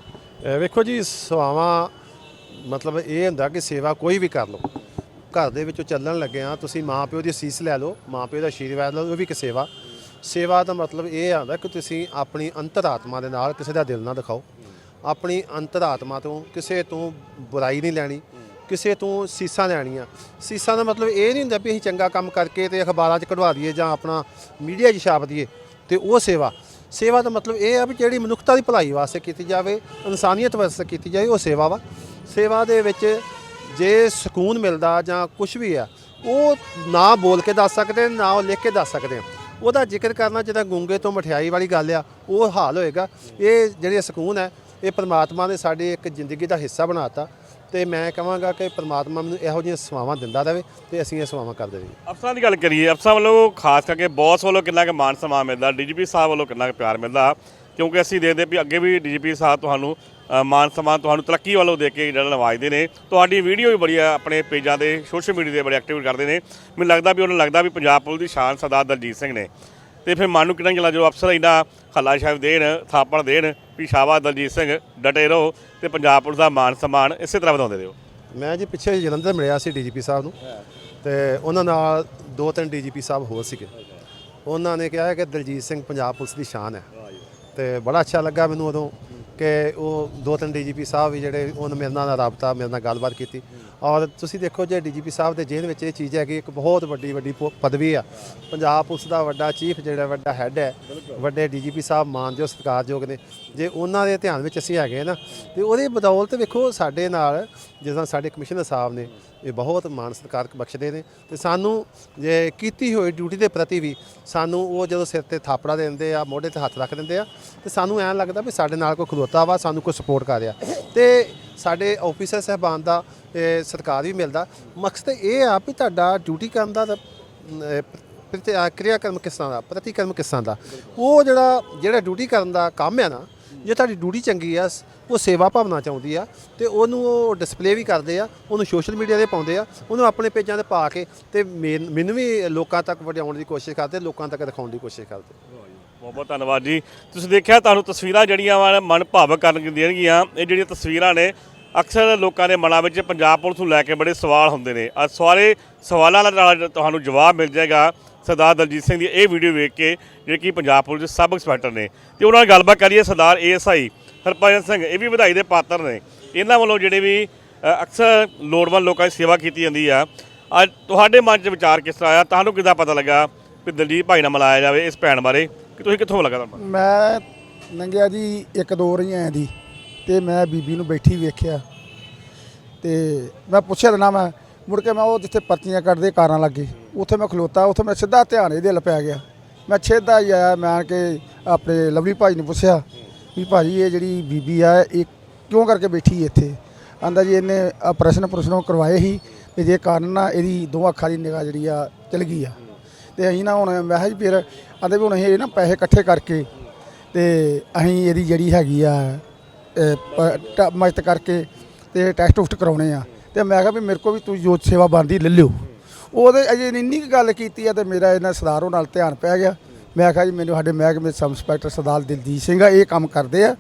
ਵੇਖੋ ਜੀ, ਸੇਵਾਵਾਂ ਮਤਲਬ ਇਹ ਹੁੰਦਾ ਕਿ ਸੇਵਾ ਕੋਈ ਵੀ ਕਰ ਲਓ। ਘਰ ਦੇ ਵਿੱਚੋਂ ਚੱਲਣ ਲੱਗੇ ਆ ਤੁਸੀਂ ਮਾਂ ਪਿਓ ਦੀ ਅਸੀਸ ਲੈ ਲਓ ਮਾਂ ਪਿਓ ਦਾ ਆਸ਼ੀਰਵਾਦ ਲਓ, ਉਹ ਵੀ ਇੱਕ ਸੇਵਾ। ਸੇਵਾ ਦਾ ਮਤਲਬ ਇਹ ਆਉਂਦਾ ਕਿ ਤੁਸੀਂ ਆਪਣੀ ਅੰਤਰਾਤਮਾ ਦੇ ਨਾਲ ਕਿਸੇ ਦਾ ਦਿਲ ਨਾ ਦਿਖਾਓ। ਆਪਣੀ ਅੰਤਰਾਤਮਾ ਤੋਂ ਕਿਸੇ ਤੋਂ ਬੁਰਾਈ ਨਹੀਂ ਲੈਣੀ। ਕਿਸੇ ਤੋਂ ਸੀਸਾਂ ਲੈਣੀਆਂ। ਸੀਸਾਂ ਦਾ ਮਤਲਬ ਇਹ ਨਹੀਂ ਹੁੰਦਾ ਵੀ ਅਸੀਂ ਚੰਗਾ ਕੰਮ ਕਰਕੇ ਤੇ ਅਖਬਾਰਾਂ 'ਚ ਕਢਵਾ ਦਈਏ ਜਾਂ ਆਪਣਾ ਮੀਡੀਆ 'ਚ ਛਾਪ ਦਈਏ ਤੇ ਉਹ ਸੇਵਾ। ਸੇਵਾ ਦਾ ਮਤਲਬ ਇਹ ਆ ਵੀ ਜਿਹੜੀ ਮਨੁੱਖਤਾ ਦੀ ਭਲਾਈ ਵਾਸਤੇ ਕੀਤੀ ਜਾਵੇ, ਇਨਸਾਨੀਅਤ ਵਾਸਤੇ ਕੀਤੀ ਜਾਵੇ ਉਹ ਸੇਵਾ ਵਾ। ਸੇਵਾ ਦੇ ਵਿੱਚ ਜੇ ਸਕੂਨ ਮਿਲਦਾ ਜਾਂ ਕੁਝ ਵੀ ਆ, ਉਹ ਨਾ ਬੋਲ ਕੇ ਦੱਸ ਸਕਦੇ, ਨਾ ਉਹ ਲਿਖ ਕੇ ਦੱਸ ਸਕਦੇ ਆ। ਉਹਦਾ ਜ਼ਿਕਰ ਕਰਨਾ ਜਿਹੜਾ ਗੁੰਗੇ ਤੋਂ ਮਠਿਆਈ ਵਾਲੀ ਗੱਲ ਆ, ਉਹ ਹਾਲ ਹੋਏਗਾ। ਇਹ ਜਿਹੜੇ ਸਕੂਨ ਹੈ ਇਹ ਪਰਮਾਤਮਾ ਨੇ ਸਾਡੇ ਇੱਕ ਜ਼ਿੰਦਗੀ ਦਾ ਹਿੱਸਾ ਬਣਾਤਾ ਤੇ ਮੈਂ ਕਹਾਂਗਾ ਕਿ ਪ੍ਰਮਾਤਮਾ ਮੈਨੂੰ ਇਹੋ ਜਿਹੀਆਂ ਸੇਵਾਵਾਂ ਦਿੰਦਾ ਰਹੇ ਤੇ ਅਸੀਂ ਇਹ ਸੇਵਾਵਾਂ ਕਰਦੇ ਰਹੀਏ। ਅਫਸਰਾਂ ਦੀ ਗੱਲ ਕਰੀਏ, ਅਫਸਰਾਂ ਵੱਲੋਂ ਖਾਸ ਕਰਕੇ ਬੌਸ ਵੱਲੋਂ ਕਿੰਨਾ ਕੁ ਮਾਨ ਸਨਮਾਨ ਮਿਲਦਾ, ਡੀਜੀਪੀ ਸਾਹਿਬ ਵੱਲੋਂ ਕਿੰਨਾ ਕੁ ਪਿਆਰ ਮਿਲਦਾ? ਕਿਉਂਕਿ ਅਸੀਂ ਦੇਖਦੇ ਵੀ ਅੱਗੇ ਵੀ ਡੀਜੀਪੀ ਸਾਹਿਬ ਤੁਹਾਨੂੰ ਮਾਨ ਸਨਮਾਨ ਤੁਹਾਨੂੰ ਤਰੱਕੀ ਵੱਲੋਂ ਦੇ ਕੇ ਜਿਹੜਾ ਨਵਾਜਦੇ ਨੇ। ਤੁਹਾਡੀ ਵੀਡੀਓ ਵੀ ਬੜੀ ਆ ਆਪਣੇ ਪੇਜਾਂ ਤੇ, ਸੋਸ਼ਲ ਮੀਡੀਆ ਤੇ ਬੜੇ ਐਕਟਿਵ ਕਰਦੇ ਨੇ। ਮੈਨੂੰ ਲੱਗਦਾ ਵੀ, ਉਹਨਾਂ ਨੂੰ ਲੱਗਦਾ ਵੀ ਪੰਜਾਬ ਪੁਲਿਸ ਦੀ ਸ਼ਾਨ ਸਰਦਾਰ ਦਲਜੀਤ ਸਿੰਘ ਨੇ। ਤੇ ਫਿਰ ਮਨ ਨੂੰ ਕਿੰਨਾ ਚਲਾ ਜੋ ਅਫਸਰ ਇੰਨਾ ਹੱਲਾ ਸ਼ਾਇਦ ਦੇਣ, ਥਾਪੜ ਦੇਣ, ਵੀ ਸ਼ਾਬਾਸ਼ ਦਲਜੀਤ ਸਿੰਘ ਡਟੇ ਰਹੋ ਤੇ ਪੰਜਾਬ ਪੁਲਿਸ ਦਾ ਮਾਨ ਸਨਮਾਨ ਇਸੇ ਤਰ੍ਹਾਂ ਵਧਾਉਂਦੇ ਰਹੋ। ਮੈਂ ਜੀ ਪਿੱਛੇ ਜਲੰਧਰ ਮਿਲਿਆ ਸੀ ਡੀਜੀਪੀ ਸਾਹਿਬ ਨੂੰ ਤੇ ਉਹਨਾਂ ਨਾਲ ਦੋ ਤਿੰਨ ਡੀਜੀਪੀ ਸਾਹਿਬ ਹੋਰ ਸੀਗੇ। ਉਹਨਾਂ ਨੇ ਕਿਹਾ ਕਿ ਦਲਜੀਤ ਸਿੰਘ ਪੰਜਾਬ ਪੁਲਿਸ ਦੀ ਸ਼ਾਨ ਹੈ ਤੇ ਬੜਾ ਅੱਛਾ ਲੱਗਾ ਮੈਨੂੰ ਉਦੋਂ ਕਿ ਉਹ ਦੋ ਤਿੰਨ ਡੀਜੀਪੀ ਸਾਹਿਬ ਵੀ ਜਿਹੜੇ, ਉਹਨਾਂ ਮੇਰੇ ਨਾਲ ਰਾਬਤਾ ਮੇਰੇ ਨਾਲ ਗੱਲਬਾਤ ਕੀਤੀ। ਔਰ ਤੁਸੀਂ ਦੇਖੋ ਜੇ ਡੀਜੀਪੀ ਸਾਹਿਬ ਦੇ ਜੇਲ੍ਹ ਵਿੱਚ ਇਹ ਚੀਜ਼ ਹੈ ਕਿ ਇੱਕ ਬਹੁਤ ਵੱਡੀ ਵੱਡੀ ਪ- ਪਦਵੀ ਆ। ਪੰਜਾਬ ਪੁਲਿਸ ਦਾ ਵੱਡਾ ਚੀਫ ਜਿਹੜਾ ਵੱਡਾ ਹੈੱਡ ਹੈ ਵੱਡੇ ਡੀਜੀਪੀ ਸਾਹਿਬ ਮਾਨਯੋਗ ਸਤਿਕਾਰਯੋਗ ਨੇ। ਜੇ ਉਹਨਾਂ ਦੇ ਧਿਆਨ ਵਿੱਚ ਅਸੀਂ ਹੈਗੇ ਨਾ ਤੇ ਉਹਦੇ ਬਦੌਲਤ ਵੇਖੋ ਸਾਡੇ ਨਾਲ ਜਿੱਦਾਂ ਸਾਡੇ ਕਮਿਸ਼ਨਰ ਸਾਹਿਬ ਨੇ ਇਹ ਬਹੁਤ ਮਾਣ ਸਤਿਕਾਰ ਬਖਸ਼ਦੇ ਨੇ। ਤੇ ਸਾਨੂੰ ਜੇ ਕੀਤੀ ਹੋਈ ਡਿਊਟੀ ਦੇ ਪ੍ਰਤੀ ਵੀ ਸਾਨੂੰ ਉਹ ਜਦੋਂ ਸਿਰ ਤੇ ਥਾਪੜਾ ਦੇ ਦਿੰਦੇ ਆ ਮੋਢੇ ਤੇ ਹੱਥ ਰੱਖ ਦਿੰਦੇ ਆ ਤੇ ਸਾਨੂੰ ਐਂ ਲੱਗਦਾ ਵੀ ਸਾਡੇ ਨਾਲ ਕੋਈ ਖਲੋਤਾ ਵਾ ਸਾਨੂੰ ਕੋਈ ਸਪੋਰਟ ਕਰ ਰਿਹਾ। ਤੇ ਸਾਡੇ ਆਫੀਸਰ ਸਹਿਬਾਨ ਦਾ ਸਤਿਕਾਰ ਵੀ ਮਿਲਦਾ। ਮਕਸਦ ਇਹ ਆ ਵੀ ਤੁਹਾਡਾ ਡਿਊਟੀ ਕਰਨ ਦਾ ਤਾਂ, ਅਮ, ਕਿਰਿਆ ਕਰਮ ਕਿਸ ਤਰ੍ਹਾਂ ਦਾ ਪ੍ਰਤੀਕਰਮ ਕਿਸ ਤਰ੍ਹਾਂ ਦਾ। ਉਹ ਜਿਹੜਾ ਜਿਹੜਾ ਡਿਊਟੀ ਕਰਨ ਦਾ ਕੰਮ ਹੈ ਨਾ ਜੇ ਤੁਹਾਡੀ ਡਿਊਟੀ ਚੰਗੀ ਆ ਉਹ ਸੇਵਾ ਭਾਵਨਾ ਚਾਹੁੰਦੀ ਆ ਤੇ ਉਹਨੂੰ ਉਹ ਡਿਸਪਲੇ ਵੀ ਕਰਦੇ ਆ ਉਹਨੂੰ ਸੋਸ਼ਲ ਮੀਡੀਆ ਤੇ ਪਾਉਂਦੇ ਆ ਉਹਨੂੰ ਆਪਣੇ ਪੇਜਾਂ ਤੇ ਪਾ ਕੇ ਤੇ ਮੈਨ- ਮੈਨੂੰ ਵੀ ਲੋਕਾਂ ਤੱਕ ਵਡਿਆਉਣ ਦੀ ਕੋਸ਼ਿਸ਼ ਕਰਦੇ ਲੋਕਾਂ ਤੱਕ ਦਿਖਾਉਣ ਦੀ ਕੋਸ਼ਿਸ਼ ਕਰਦੇ। ਬਹੁਤ ਬਹੁਤ ਧੰਨਵਾਦ ਜੀ। ਤੁਸੀਂ ਦੇਖਿਆ ਤੁਹਾਨੂੰ ਤਸਵੀਰਾਂ ਜਿਹੜੀਆਂ ਵਾ ਮਨ ਭਾਵਕ ਕਰਨ ਦੇਣਗੀਆਂ ਇਹ ਜਿਹੜੀਆਂ ਤਸਵੀਰਾਂ ਨੇ ਅਕਸਰ ਲੋਕਾਂ ਦੇ ਮਨਾਂ ਵਿੱਚ ਪੰਜਾਬ ਪੁਲਿਸ ਨੂੰ ਲੈ ਕੇ ਬੜੇ ਸਵਾਲ ਹੁੰਦੇ ਨੇ। ਅੱਜ ਸਾਰੇ ਸਵਾਲਾਂ ਦਾ ਨਾਲ ਤੁਹਾਨੂੰ ਜਵਾਬ ਮਿਲ ਜਾਏਗਾ ਸਰਦਾਰ ਦਲਜੀਤ ਸਿੰਘ ਦੀ ਇਹ ਵੀਡੀਓ ਵੇਖ ਕੇ, ਜਿਹੜੇ ਕਿ ਪੰਜਾਬ ਪੁਲਿਸ ਦੇ ਸਬ ਇੰਸਪੈਕਟਰ ਨੇ। ਤੇ ਉਹਨਾਂ ਨਾਲ ਗੱਲਬਾਤ ਕਰੀਏ ਸਰਦਾਰ ਏਐਸਆਈ ਹਰਭਜਨ ਸਿੰਘ, ਇਹ ਵੀ ਵਧਾਈ ਦੇ ਪਾਤਰ ਨੇ। ਇਹਨਾਂ ਵੱਲੋਂ ਜਿਹੜੇ ਵੀ ਅਕਸਰ ਲੋੜਵੰਦ ਲੋਕਾਂ ਦੀ ਸੇਵਾ ਕੀਤੀ ਜਾਂਦੀ ਆ। ਅੱਜ ਤੁਹਾਡੇ ਮਨ 'ਚ ਵਿਚਾਰ ਕਿਸ ਤਰ੍ਹਾਂ ਆਇਆ? ਤੁਹਾਨੂੰ ਕਿੱਦਾਂ ਪਤਾ ਲੱਗਾ ਕਿ ਦਲਜੀਤ ਭਾਈ ਨਾਲ ਮਿਲਾਇਆ ਜਾਵੇ ਇਸ ਭੈਣ ਬਾਰੇ? ਕਿ ਤੁਸੀਂ ਕਿੱਥੋਂ ਲੱਗਾ ਤੁਹਾਨੂੰ? ਮੈਂ ਲੰਘਿਆ ਜੀ ਇੱਕ ਦੋ ਰਹੀ ਐਂ ਦੀ। ਤੇ ਮੈਂ ਬੀਬੀ ਨੂੰ ਬੈਠੀ ਵੇਖਿਆ ਤੇ ਮੈਂ ਪੁੱਛਿਆ ਤਾਂ ਨਾ ਮੈਂ, ਮੁੜ ਕੇ ਮੈਂ ਉਹ ਜਿੱਥੇ ਪਰਚੀਆਂ ਕੱਢਦੇ ਕਾਰਾਂ ਲੱਗੇ, ਉੱਥੇ ਮੈਂ ਖਲੋਤਾ, ਉੱਥੇ ਮੈਂ ਸਿੱਧਾ ਧਿਆਨ ਇਹਦੇ ਵੱਲ ਪੈ ਗਿਆ। ਮੈਂ ਛੇਦਾ ਹੀ ਆਇਆ, ਮੈਂ ਆਣ ਕੇ ਆਪਣੇ ਲਵਲੀ ਭਾਈ ਨੂੰ ਪੁੱਛਿਆ ਵੀ ਭਾਜੀ ਇਹ ਜਿਹੜੀ ਬੀਬੀ ਆ, ਇਹ ਕਿਉਂ ਕਰਕੇ ਬੈਠੀ ਇੱਥੇ? ਆਂਦਾ ਜੀ ਇਹਨੇ ਆਪਰੇਸ਼ਨ ਪ੍ਰਸ਼ਨ ਕਰਵਾਏ ਸੀ ਤੇ ਜੇ ਕਾਰਨ ਨਾ ਇਹਦੀ ਦੋ ਅੱਖਾਂ ਦੀ ਨਿਗਾਹ ਜਿਹੜੀ ਆ ਚਲ ਗਈ ਆ। ਤੇ ਅਸੀਂ ਨਾ ਹੁਣ ਮੈਂ ਕਿਹਾ ਜੀ ਫਿਰ ਆਂਦੇ ਵੀ ਹੁਣ ਇਹ ਨਾ ਪੈਸੇ ਇਕੱਠੇ ਕਰਕੇ ਤੇ ਅਸੀਂ ਇਹਦੀ ਜਿਹੜੀ ਹੈਗੀ ਆ ਇਹ ਟ- ਮਦਦ ਕਰਕੇ ਤੇ ਟੈਸਟ ਟੁਸਟ ਕਰਾਉਣੇ ਆ। ਤੇ ਮੈਂ ਕਿਹਾ ਵੀ ਮੇਰੇ ਕੋ ਵੀ ਤੁਸੀਂ ਜੋ ਸੇਵਾ ਬਣਦੀ ਲੈ ਲਿਓ। ਉਹਦੇ ਅਜੇ ਇੰਨੀ ਕੁ ਗੱਲ ਕੀਤੀ ਆ ਤੇ ਮੇਰਾ ਇਹਨਾਂ ਸਰਦਾਰੋਂ ਨਾਲ ਧਿਆਨ ਪੈ ਗਿਆ। ਮੈਂ ਕਿਹਾ ਜੀ ਮੈਨੂੰ ਸਾਡੇ ਮਹਿਕਮੇ ਸਬ ਇੰਸਪੈਕਟਰ ਸਰਦਾਰ ਦਿਲਜੀਤ ਸਿੰਘ ਆ, ਇਹ ਕੰਮ ਕਰਦੇ ਆ।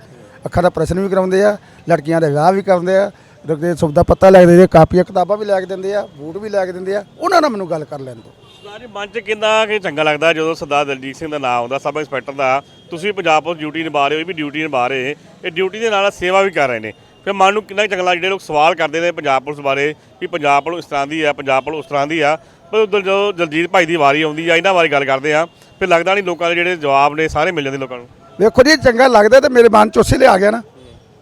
ਅੱਖਾਂ ਦਾ ਪ੍ਰਸ਼ਨ ਵੀ ਕਰਾਉਂਦੇ ਆ, ਲੜਕੀਆਂ ਦੇ ਵਿਆਹ ਵੀ ਕਰਾਉਂਦੇ ਆ। ਰੁਕਦੇ ਦਾ ਪੱਤਾ ਲੈ ਕੇ ਦਿੰਦੇ ਕਾਪੀਆਂ ਕਿਤਾਬਾਂ ਵੀ ਲੈ ਕੇ ਦਿੰਦੇ ਆ, ਬੂਟ ਵੀ ਲੈ ਕੇ ਦਿੰਦੇ ਆ। ਉਹਨਾਂ ਨਾਲ ਮੈਨੂੰ ਗੱਲ ਕਰ ਲੈਣ ਦਿਓ। ਸਰਦਾਰ ਜੀ, ਮਨ ਚ ਕਿੰਨਾ ਕਿ ਚੰਗਾ ਲੱਗਦਾ ਜਦੋਂ ਸਰਦਾਰ ਦਲਜੀਤ ਸਿੰਘ ਦਾ ਨਾਮ ਆਉਂਦਾ, ਸਬ ਇੰਸਪੈਕਟਰ ਦਾ? ਤੁਸੀਂ ਪੰਜਾਬ ਪੁਲਿਸ ਡਿਊਟੀ ਨਿਭਾ ਰਹੇ ਹੋ, ਇਹ ਵੀ ਡਿਊਟੀ ਨਿਭਾ ਰਹੇ ਇਹ ਡਿਊਟੀ ਦੇ ਨਾਲ ਸੇਵਾ ਵੀ ਕਰ ਰਹੇ ਨੇ। ਫਿਰ ਮਨ ਨੂੰ ਕਿੰਨਾ ਕੁ ਚੰਗਾ ਲੱਗਦਾ ਜਿਹੜੇ ਲੋਕ ਸਵਾਲ ਕਰਦੇ ਨੇ ਪੰਜਾਬ ਪੁਲਿਸ ਬਾਰੇ ਵੀ ਪੰਜਾਬ ਪੁਲਿਸ ਇਸ ਤਰ੍ਹਾਂ ਦੀ ਆ, ਪੰਜਾਬ ਪੁਲਿਸ ਉਸ ਤਰ੍ਹਾਂ ਦੀ ਆ। ਪਰ ਉਦੋਂ ਜਦੋਂ ਦਲਜੀਤ ਭਾਈ ਦੀ ਵਾਰੀ ਆਉਂਦੀ ਆ, ਇਹਨਾਂ ਬਾਰੇ ਗੱਲ ਕਰਦੇ ਆ। ਫਿਰ ਲੱਗਦਾ ਨਹੀਂ ਲੋਕਾਂ ਦੇ ਜਿਹੜੇ ਜਵਾਬ ਨੇ ਸਾਰੇ ਮਿਲ ਜਾਂਦੇ ਲੋਕਾਂ ਨੂੰ। ਵੇਖੋ ਜੀ, ਚੰਗਾ ਲੱਗਦਾ ਤੇ ਮੇਰੇ ਮਨ ਚ ਉਸੇ ਲਈ ਆ ਗਿਆ ਨਾ।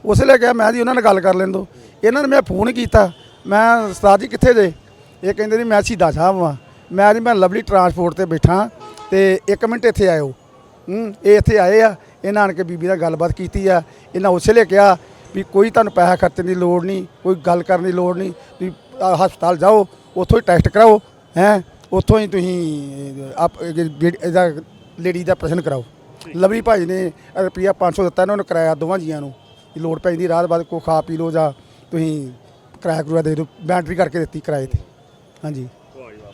ਉਸੇ ਲਈ ਕਿਹਾ ਮੈਂ ਜੀ ਉਹਨਾਂ ਨਾਲ ਗੱਲ ਕਰ ਲੈਣ ਦੋ। ਇਹਨਾਂ ਨੇ ਮੈਂ ਫੋਨ ਕੀਤਾ। ਮੈਂ, ਉਸਤਾਦ ਜੀ ਕਿੱਥੇ ਜੇ? ਇਹ ਕਹਿੰਦੇ ਨੇ ਮੈਂ ਸ਼ਹੀਦਾਂ ਸਾਹਿਬ ਵਾਂ। ਮੈਂ ਜੀ, ਮੈਂ ਲਵਲੀ ਟਰਾਂਸਪੋਰਟ ਤੇ ਬੈਠਾ। ਤੇ 1 ਮਿੰਟ ਇੱਥੇ ਆਇਓ। ਹੂੰ ਇਹ ਇੱਥੇ ਆਏ ਆ ਇਹਨਾਂ ਆਣ ਕੇ ਬੀਬੀ ਨਾਲ ਗੱਲਬਾਤ ਕੀਤੀ ਆ ਇਹਨਾਂ ਉਸੇ ਲਈ ਕਿਹਾ ਵੀ ਕੋਈ ਤੁਹਾਨੂੰ ਪੈਸਾ ਖਰਚਣ ਦੀ ਲੋੜ ਨਹੀਂ ਕੋਈ ਗੱਲ ਕਰਨ ਦੀ ਲੋੜ ਨਹੀਂ ਤੁਸੀਂ ਆਹ ਹਸਪਤਾਲ ਜਾਓ ਉੱਥੋਂ ਹੀ ਟੈਸਟ ਕਰਾਓ ਹੈ ਉੱਥੋਂ ਹੀ ਤੁਸੀਂ ਆਪ ਇਹਦਾ ਲੇਡੀ ਦਾ ਪ੍ਰਸ਼ਨ ਕਰਾਓ। ਲਵਲੀ ਭਾਈ ਨੇ ਰੁਪਿਆ 500 ਦਿੱਤਾ ਇਹਨਾਂ ਨੂੰ ਕਿਰਾਇਆ ਦੋਵਾਂ ਜੀਆਂ ਨੂੰ ਜੇ ਲੋੜ ਪੈਂਦੀ ਰਾਤ ਬਾਅਦ ਕੋ ਖਾ ਪੀ ਲਓ ਜਾਂ ਤੁਸੀਂ ਕਿਰਾਇਆ ਕਰੂਆ ਦੇ ਦਿਓ ਬੈਟਰੀ ਕਰਕੇ ਦਿੱਤੀ ਕਿਰਾਏ ਤੇ। ਹਾਂਜੀ।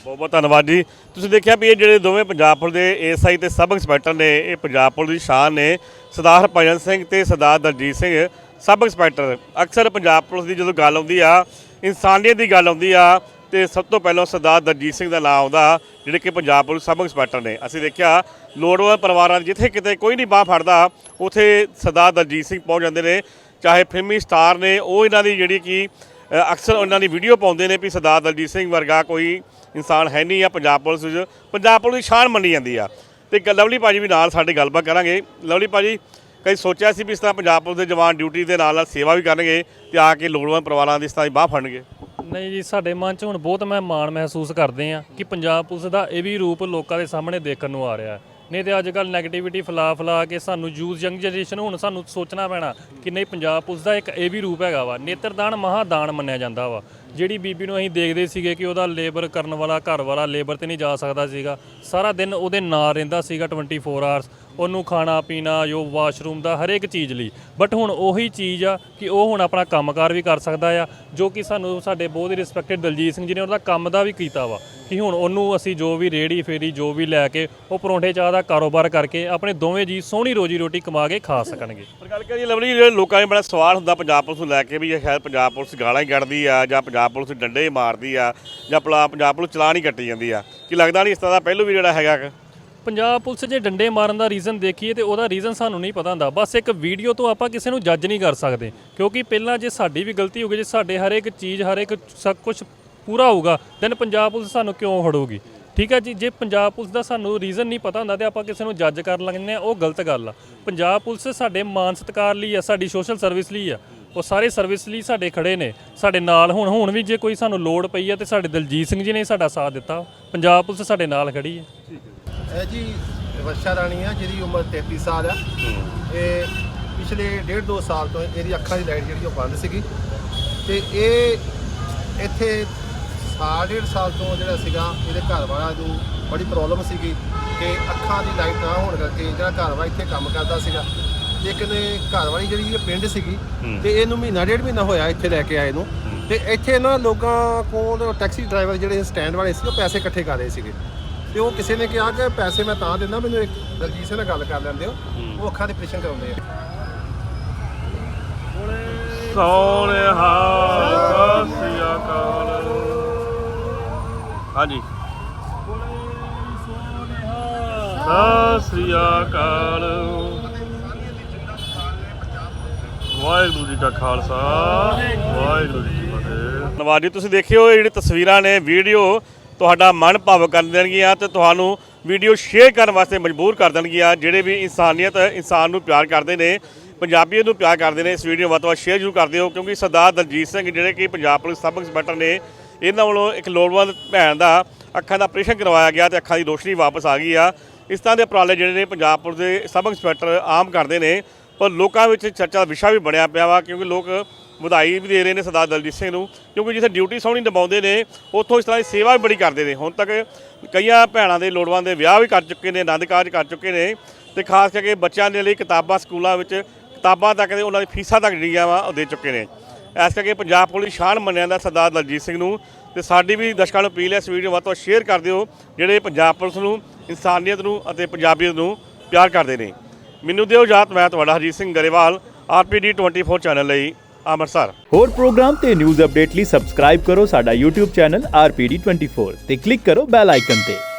ਬਹੁਤ ਬਹੁਤ ਧੰਨਵਾਦ ਜੀ। ਤੁਸੀਂ ਦੇਖਿਆ ਵੀ ਇਹ ਜਿਹੜੇ ਦੋਵੇਂ ਪੰਜਾਬ ਪੁਲਿਸ ਦੇ ਏਐਸਆਈ ਤੇ ਸਬ ਇੰਸਪੈਕਟਰ ਨੇ, ਇਹ ਪੰਜਾਬ ਪੁਲਿਸ ਦੀ ਸ਼ਾਨ ਨੇ। ਸਰਦਾਰ ਹਰਭਜਨ ਸਿੰਘ ਤੇ ਸਰਦਾਰ ਦਲਜੀਤ ਸਿੰਘ ਸਬ ਇੰਸਪੈਕਟਰ। ਅਕਸਰ ਪੰਜਾਬ ਪੁਲਿਸ ਦੀ ਜਦੋਂ ਗੱਲ ਆਉਂਦੀ ਆ, ਇਨਸਾਨੀਅਤ ਦੀ ਗੱਲ ਆਉਂਦੀ ਆ, ਤੇ ਸਭ ਤੋਂ ਪਹਿਲਾਂ ਸਰਦਾਰ ਦਲਜੀਤ ਸਿੰਘ ਦਾ ਨਾਮ ਆਉਂਦਾ, ਜਿਹੜੇ ਕਿ ਪੰਜਾਬ ਪੁਲਿਸ ਸਬ ਇੰਸਪੈਕਟਰ ਨੇ। ਅਸੀਂ ਦੇਖਿਆ, ਲੋੜਵੰਦ ਪਰਿਵਾਰਾਂ ਦੇ ਜਿੱਥੇ ਕਿਤੇ ਕੋਈ ਨਹੀਂ ਬਾਹ ਫੜਦਾ, ਉਥੇ ਸਰਦਾਰ ਦਲਜੀਤ ਸਿੰਘ ਪਹੁੰਚ ਜਾਂਦੇ ਨੇ। ਚਾਹੇ ਫਿਲਮੀ ਸਟਾਰ ਨੇ, ਉਹ ਇਹਨਾਂ ਦੀ ਜਿਹੜੀ ਕਿ ਅਕਸਰ ਉਹਨਾਂ ਦੀ ਵੀਡੀਓ ਪਾਉਂਦੇ ਨੇ ਵੀ ਸਰਦਾਰ ਦਲਜੀਤ ਸਿੰਘ ਵਰਗਾ ਕੋਈ ਇਨਸਾਨ ਹੈ ਨਹੀਂ ਆ ਪੰਜਾਬ ਪੁਲਿਸ ਵਿੱਚ। ਪੰਜਾਬ ਪੁਲਿਸ ਦੀ ਸ਼ਾਨ ਮੰਨੀ ਜਾਂਦੀ ਆ। ਤੇ ਗ- ਲਵਲੀ ਭਾਜੀ ਵੀ ਨਾਲ ਸਾਡੇ ਗੱਲਬਾਤ ਕਰਾਂਗੇ। ਲਵਲੀ ਭਾਜੀ, ਕਈ ਸੋਚਿਆ ਸੀ ਵੀ ਇਸ ਤਰ੍ਹਾਂ ਪੰਜਾਬ ਪੁਲਿਸ ਦੇ ਜਵਾਨ ਡਿਊਟੀ ਦੇ ਨਾਲ ਨਾਲ ਸੇਵਾ ਵੀ ਕਰਨਗੇ ਤੇ ਆ ਕੇ ਲੋੜਵੰਦ ਪਰਿਵਾਰਾਂ ਦੀ ਇਸ ਤਰ੍ਹਾਂ ਦੀ ਬਾਹ ਫੜਨਗੇ। ਨਹੀਂ ਜੀ, ਸਾਡੇ ਮਨ 'ਚ ਹੁਣ ਬਹੁਤ ਮੈਂ ਮਾਣ ਮਹਿਸੂਸ ਕਰਦੇ ਆ ਕਿ ਪੰਜਾਬ ਪੁਲਿਸ ਦਾ ਇਹ ਵੀ ਰੂਪ ਲੋਕਾਂ ਦੇ ਸਾਹਮਣੇ ਦੇਖਣ ਨੂੰ ਆ ਰਿਹਾ ਹੈ। ਨਹੀਂ ਤੇ ਅੱਜ ਕੱਲ 네ਗੇਟਿਵਿਟੀ ਫਲਾ ਫਲਾ ਕੇ ਸਾਨੂੰ ਯੂਥ ਯੰਗ ਜਨਰੇਸ਼ਨ ਹੁਣ ਸਾਨੂੰ ਸੋਚਣਾ ਪੈਣਾ ਕਿ ਨਹੀਂ, ਪੰਜਾਬ ਪੁਲਿਸ ਦਾ ਇੱਕ ਇਹ ਵੀ ਰੂਪ ਹੈਗਾ ਵਾ, ਨੇਤਰਦਾਨ ਮਹਾਦਾਨ ਮੰਨਿਆ ਜਾਂਦਾ ਵਾ। ਜਿਹੜੀ ਬੀਬੀ ਨੂੰ ਅਸੀਂ ਦੇਖਦੇ ਸੀਗੇ ਕਿ ਉਹਦਾ ਲੇਬਰ ਕਰਨ ਵਾਲਾ, ਘਰ ਵਾਲਾ ਲੇਬਰ ਤੇ ਨਹੀਂ ਜਾ ਸਕਦਾ ਸੀਗਾ। ਸਾਰਾ ਦਿਨ ਉਹਦੇ ਨਾਲ ਰਹਿੰਦਾ ਸੀਗਾ 24 ਆਵਰਸ ਉਹਨੂੰ ਖਾਣਾ, ਪੀਣਾ, ਜੋ ਵਾਸ਼ਰੂਮ ਦਾ ਹਰੇਕ ਚੀਜ਼ ਲਈ। ਬਟ ਹੁਣ ਉਹੀ ਚੀਜ਼ ਆ ਕਿ ਉਹ ਹੁਣ ਆਪਣਾ ਕੰਮਕਾਰ ਵੀ ਕਰ ਸਕਦਾ ਆ, ਜੋ ਕਿ ਸਾਨੂੰ ਸਾਡੇ ਬਹੁਤ ਹੀ ਰਿਸਪੈਕਟਡ ਦਲਜੀਤ ਸਿੰਘ ਜੀ ਨੇ ਉਹਦਾ ਕੰਮ ਦਾ ਵੀ ਕੀਤਾ ਵਾ। ਕਿ ਹੁਣ ਉਹਨੂੰ ਅਸੀਂ ਜੋ ਵੀ ਰੇੜੀ ਫੇਰੀ, ਜੋ ਵੀ ਲੈ ਕੇ ਉਹ ਪਰੌਂਠੇ, ਚਾਹ ਦਾ ਕਾਰੋਬਾਰ ਕਰਕੇ ਆਪਣੇ ਦੋਵੇਂ ਜੀ ਸੋਹਣੀ ਰੋਜੀ ਰੋਟੀ ਕਮਾ ਕੇ ਖਾ ਸਕਣਗੇ। ਪਰ ਗੱਲ ਕਰੀਏ ਲਵਲੀ, ਜਿਹੜੇ ਲੋਕਾਂ ਦੇ ਬੜਾ ਸਵਾਲ ਹੁੰਦਾ ਪੰਜਾਬ ਪੁਲਿਸ ਨੂੰ ਲੈ ਕੇ ਵੀ ਇਹ ਸ਼ਾਇਦ ਪੰਜਾਬ ਪੁਲਿਸ ਗਾਲਾਂ ਹੀ ਕੱਢਦੀ ਆ ਜਾਂ ਪੰਜਾਬ ਪੁਲਿਸ ਡੰਡੇ ਮਾਰਦੀ ਆ ਜਾਂ ਪਲਾ- ਪੰਜਾਬ ਪੁਲਿਸ ਚਲਾਨ ਹੀ ਕੱਟੀ ਜਾਂਦੀ ਆ। ਕੀ ਲੱਗਦਾ ਨਹੀਂ ਇਸ ਤਰ੍ਹਾਂ ਦਾ ਪਹਿਲੂ ਵੀ ਜਿਹੜਾ ਹੈਗਾ ਗਾ? ਪੰਜਾਬ ਪੁਲਿਸ ਜੇ ਡੰਡੇ ਮਾਰਨ ਦਾ ਰੀਜ਼ਨ ਦੇਖੀਏ ਤੇ ਉਹਦਾ ਰੀਜ਼ਨ ਸਾਨੂੰ ਨਹੀਂ ਪਤਾ ਹੁੰਦਾ। ਬਸ ਇੱਕ ਵੀਡੀਓ ਤੋਂ ਆਪਾਂ ਕਿਸੇ ਨੂੰ ਜੱਜ ਨਹੀਂ ਕਰ ਸਕਦੇ, ਕਿਉਂਕਿ ਪਹਿਲਾਂ ਜੇ ਸਾਡੀ ਵੀ ਗਲਤੀ ਹੋ ਗਈ, ਜੇ ਸਾਡੇ ਹਰ ਇੱਕ ਚੀਜ਼ ਹਰ ਇੱਕ ਸਭ ਕੁਝ ਪੂਰਾ ਹੋਊਗਾ ਦੈਨ ਪੰਜਾਬ ਪੁਲਿਸ ਸਾਨੂੰ ਕਿਉਂ ਫੜੂਗੀ ਠੀਕ ਹੈ ਜੀ, ਜੇ ਪੰਜਾਬ ਪੁਲਿਸ ਦਾ ਸਾਨੂੰ ਰੀਜ਼ਨ ਨਹੀਂ ਪਤਾ ਹੁੰਦਾ ਤੇ ਆਪਾਂ ਕਿਸੇ ਨੂੰ ਜੱਜ ਕਰ ਲੈਂਦੇ ਆ, ਉਹ ਗਲਤ ਗੱਲ ਆ। ਪੰਜਾਬ ਪੁਲਿਸ ਸਾਡੇ ਮਾਨ ਸਤਿਕਾਰ ਲਈ ਆ, ਸਾਡੀ ਸੋਸ਼ਲ ਸਰਵਿਸ ਲਈ ਆ। ਉਹ ਸਾਰੇ ਸਰਵਿਸ ਲਈ ਸਾਡੇ ਖੜੇ ਨੇ। ਸਾਡੇ ਨਾਲ ਹੁਣ ਹੁਣ ਵੀ ਜੇ ਕੋਈ ਸਾਨੂੰ ਲੋੜ ਪਈ ਆ ਤੇ ਸਾਡੇ ਦਲਜੀਤ ਸਿੰਘ ਜੀ ਨੇ ਸਾਡਾ ਸਾਥ ਦਿੱਤਾ। ਪੰਜਾਬ ਪੁਲਿਸ ਸਾਡੇ ਨਾਲ ਖੜੀ ਹੈ। ਇਹ ਜੀ ਵਰਸ਼ਾ ਰਾਣੀ ਆ, ਜਿਹਦੀ ਉਮਰ 33 ਸਾਲ ਆ। ਇਹ ਪਿਛਲੇ ਡੇਢ ਦੋ ਸਾਲ ਤੋਂ ਇਹਦੀ ਅੱਖਾਂ ਦੀ ਲਾਈਟ ਜਿਹੜੀ ਉਹ ਬੰਦ ਸੀਗੀ। ਤੇ ਇਹ ਇੱਥੇ ਸਾਲ, ਡੇਢ ਸਾਲ ਤੋਂ ਜਿਹੜਾ ਸੀਗਾ, ਇਹਦੇ ਘਰ ਵਾਲਾ ਨੂੰ ਬੜੀ ਪ੍ਰੋਬਲਮ ਸੀਗੀ। ਕਿ ਅੱਖਾਂ ਦੀ ਲਾਈਟ ਨਾ ਹੋਣ ਕਰਕੇ ਜਿਹੜਾ ਘਰ ਵਾਲਾ ਇੱਥੇ ਕੰਮ ਕਰਦਾ ਸੀਗਾ। ਲੇਕਿਨ ਇਹ ਘਰ ਵਾਲੀ ਜਿਹੜੀ ਇਹ ਪਿੰਡ ਸੀਗੀ ਤੇ ਇਹਨੂੰ ਮਹੀਨਾ ਡੇਢ ਮਹੀਨਾ ਹੋਇਆ ਇੱਥੇ ਲੈ ਕੇ ਆਏ ਨੂੰ। ਤੇ ਇੱਥੇ ਨਾ ਲੋਕਾਂ ਕੋਲ ਟੈਕਸੀ ਡਰਾਈਵਰ ਜਿਹੜੇ ਸਟੈਂਡ ਵਾਲੇ ਸੀ ਉਹ ਪੈਸੇ ਇਕੱਠੇ ਕਰ ਰਹੇ ਸੀਗੇ। ਤੇ ਉਹ ਕਿਸੇ ਨੇ ਕਿਹਾ ਕਿ ਪੈਸੇ ਮੈਂ ਤਾਂ ਦਿੰਦਾ ਮੈਨੂੰ ਇੱਕ ਦਲਜੀਤ ਸਿੰਘ ਨਾਲ ਗੱਲ ਕਰ ਲੈਂਦੇ ਹੋ। ਉਹ ਅੱਖਾਂ ਦੀ ਆਪਰੇਸ਼ਨ ਕਰਾਉਂਦੇ ਆ। ਸੋਨੇਹਾ ਸਤਿ ਅਕਾਲ। ਹਾਂਜੀ। ਸਤਿ ਸ੍ਰੀ ਅਕਾਲ। ਵਾਹਿਗੁਰੂ ਜੀ ਕਾ ਖਾਲਸਾ, ਵਾਹਿਗੁਰੂ ਜੀ ਕੀ ਫਤਿਹ। ਧੰਨਵਾਦ ਜੀ। ਤੁਸੀਂ ਦੇਖਿਓ, ਇਹ ਜਿਹੜੀ ਤਸਵੀਰਾਂ ਨੇ, ਵੀਡੀਓ ਤੁਹਾਡਾ ਮਨ ਭਾਵਕ ਕਰ ਦੇਣਗੀਆਂ ਤੇ ਤੁਹਾਨੂੰ ਵੀਡੀਓ ਸ਼ੇਅਰ ਕਰਨ ਵਾਸਤੇ ਮਜਬੂਰ ਕਰ ਦੇਣਗੀਆਂ, ਜਿਹੜੇ ਵੀ ਇਨਸਾਨੀਅਤ, ਇਨਸਾਨ ਨੂੰ ਪਿਆਰ ਕਰਦੇ ਨੇ ਪੰਜਾਬੀਅਤ ਨੂੰ ਪਿਆਰ ਕਰਦੇ ਨੇ, ਇਸ ਵੀਡੀਓ ਵੱਧ ਤੋਂ ਵੱਧ ਸ਼ੇਅਰ ਜ਼ਰੂਰ ਕਰ ਦਿਓ, ਕਿਉਂਕਿ ਸਰਦਾਰ ਦਲਜੀਤ ਸਿੰਘ ਜਿਹੜੇ ਕਿ ਪੰਜਾਬ ਪੁਲਿਸ ਸਬ ਇੰਸਪੈਕਟਰ ਨੇ, ਇਹਨਾਂ ਵੱਲੋਂ ਇੱਕ ਲੋੜਵੰਦ ਭੈਣ ਦਾ ਅੱਖਾਂ ਦਾ ਆਪਰੇਸ਼ਨ ਕਰਵਾਇਆ ਗਿਆ ਤੇ ਅੱਖਾਂ ਦੀ ਰੋਸ਼ਨੀ ਵਾਪਸ ਆ ਗਈ ਆ। ਇਸ ਤਰ੍ਹਾਂ ਦੇ ਉਪਰਾਲੇ ਜਿਹੜੇ ਨੇ ਪੰਜਾਬ ਪੁਲਿਸ ਦੇ ਸਬ ਇੰਸਪੈਕਟਰ ਆਮ ਕਰਦੇ ਨੇ ਪਰ ਲੋਕਾਂ ਵਿੱਚ ਚਰਚਾ ਦਾ ਵਿਸ਼ਾ ਵੀ ਬਣਿਆ ਪਿਆ ਵਾ, ਕਿਉਂਕਿ ਲੋਕ ਵਧਾਈ ਵੀ ਦੇ ਰਹੇ ਨੇ ਸਰਦਾਰ ਦਲਜੀਤ ਸਿੰਘ ਨੂੰ, ਕਿਉਂਕਿ ਜਿੱਥੇ ਡਿਊਟੀ ਸੋਹਣੀ ਨਿਭਾਉਂਦੇ ਨੇ, ਉੱਥੋਂ ਇਸ ਤਰ੍ਹਾਂ ਦੀ ਸੇਵਾ ਵੀ ਬੜੀ ਕਰਦੇ ਨੇ। ਹੁਣ ਤੱਕ ਕਈਆਂ ਭੈਣਾਂ ਦੇ ਲੋੜਵੰਦ ਦੇ ਵਿਆਹ ਵੀ ਕਰ ਚੁੱਕੇ ਨੇ, ਆਨੰਦ ਕਾਰਜ ਕਰ ਚੁੱਕੇ ਨੇ ਤੇ ਖਾਸ ਕਰਕੇ ਬੱਚਿਆਂ ਦੇ ਲਈ ਕਿਤਾਬਾਂ ਸਕੂਲਾਂ ਵਿੱਚ, ਕਿਤਾਬਾਂ ਤੱਕ ਦੇ ਉਹਨਾਂ ਦੀ ਫੀਸਾਂ ਤੱਕ ਜਿਹੜੀਆਂ ਵਾ ਉਹ ਦੇ ਚੁੱਕੇ ਨੇ। ਇਸ ਕਰਕੇ ਪੰਜਾਬ ਪੁਲਿਸ ਸ਼ਾਨ ਮੰਨਿਆ ਜਾਂਦਾ ਸਰਦਾਰ ਦਲਜੀਤ ਸਿੰਘ ਨੂੰ ਤੇ ਸਾਡੀ ਵੀ ਦਰਸ਼ਕਾਂ ਨੂੰ ਅਪੀਲ ਹੈ ਇਸ ਵੀਡੀਓ ਵੱਧ ਤੋਂ ਵੱਧ ਸ਼ੇਅਰ ਕਰ ਦਿਓ, ਜਿਹੜੇ ਪੰਜਾਬ ਪੁਲਿਸ ਨੂੰ, ਇਨਸਾਨੀਅਤ ਨੂੰ ਅਤੇ ਪੰਜਾਬੀਅਤ ਨੂੰ ਪਿਆਰ ਕਰਦੇ ਨੇ। ਮੈਨੂੰ ਦਿਓ ਇਜਾਜ਼ਤ ਮੈਂ ਤੁਹਾਡਾ ਹਰਜੀਤ ਸਿੰਘ ਗਰੇਵਾਲ, ਆਰਪੀਡੀ 24 ਚੈਨਲ ਲਈ, ਅੰਮ੍ਰਿਤਸਰ। ਹੋਰ ਪ੍ਰੋਗਰਾਮ ਤੇ ਨਿਊਜ਼ ਅਪਡੇਟ ਲਈ ਸਬਸਕ੍ਰਾਈਬ ਕਰੋ ਸਾਡਾ YouTube ਚੈਨਲ RPD24 ਤੇ ਕਲਿੱਕ ਕਰੋ ਬੈਲ ਆਈਕਨ ਤੇ।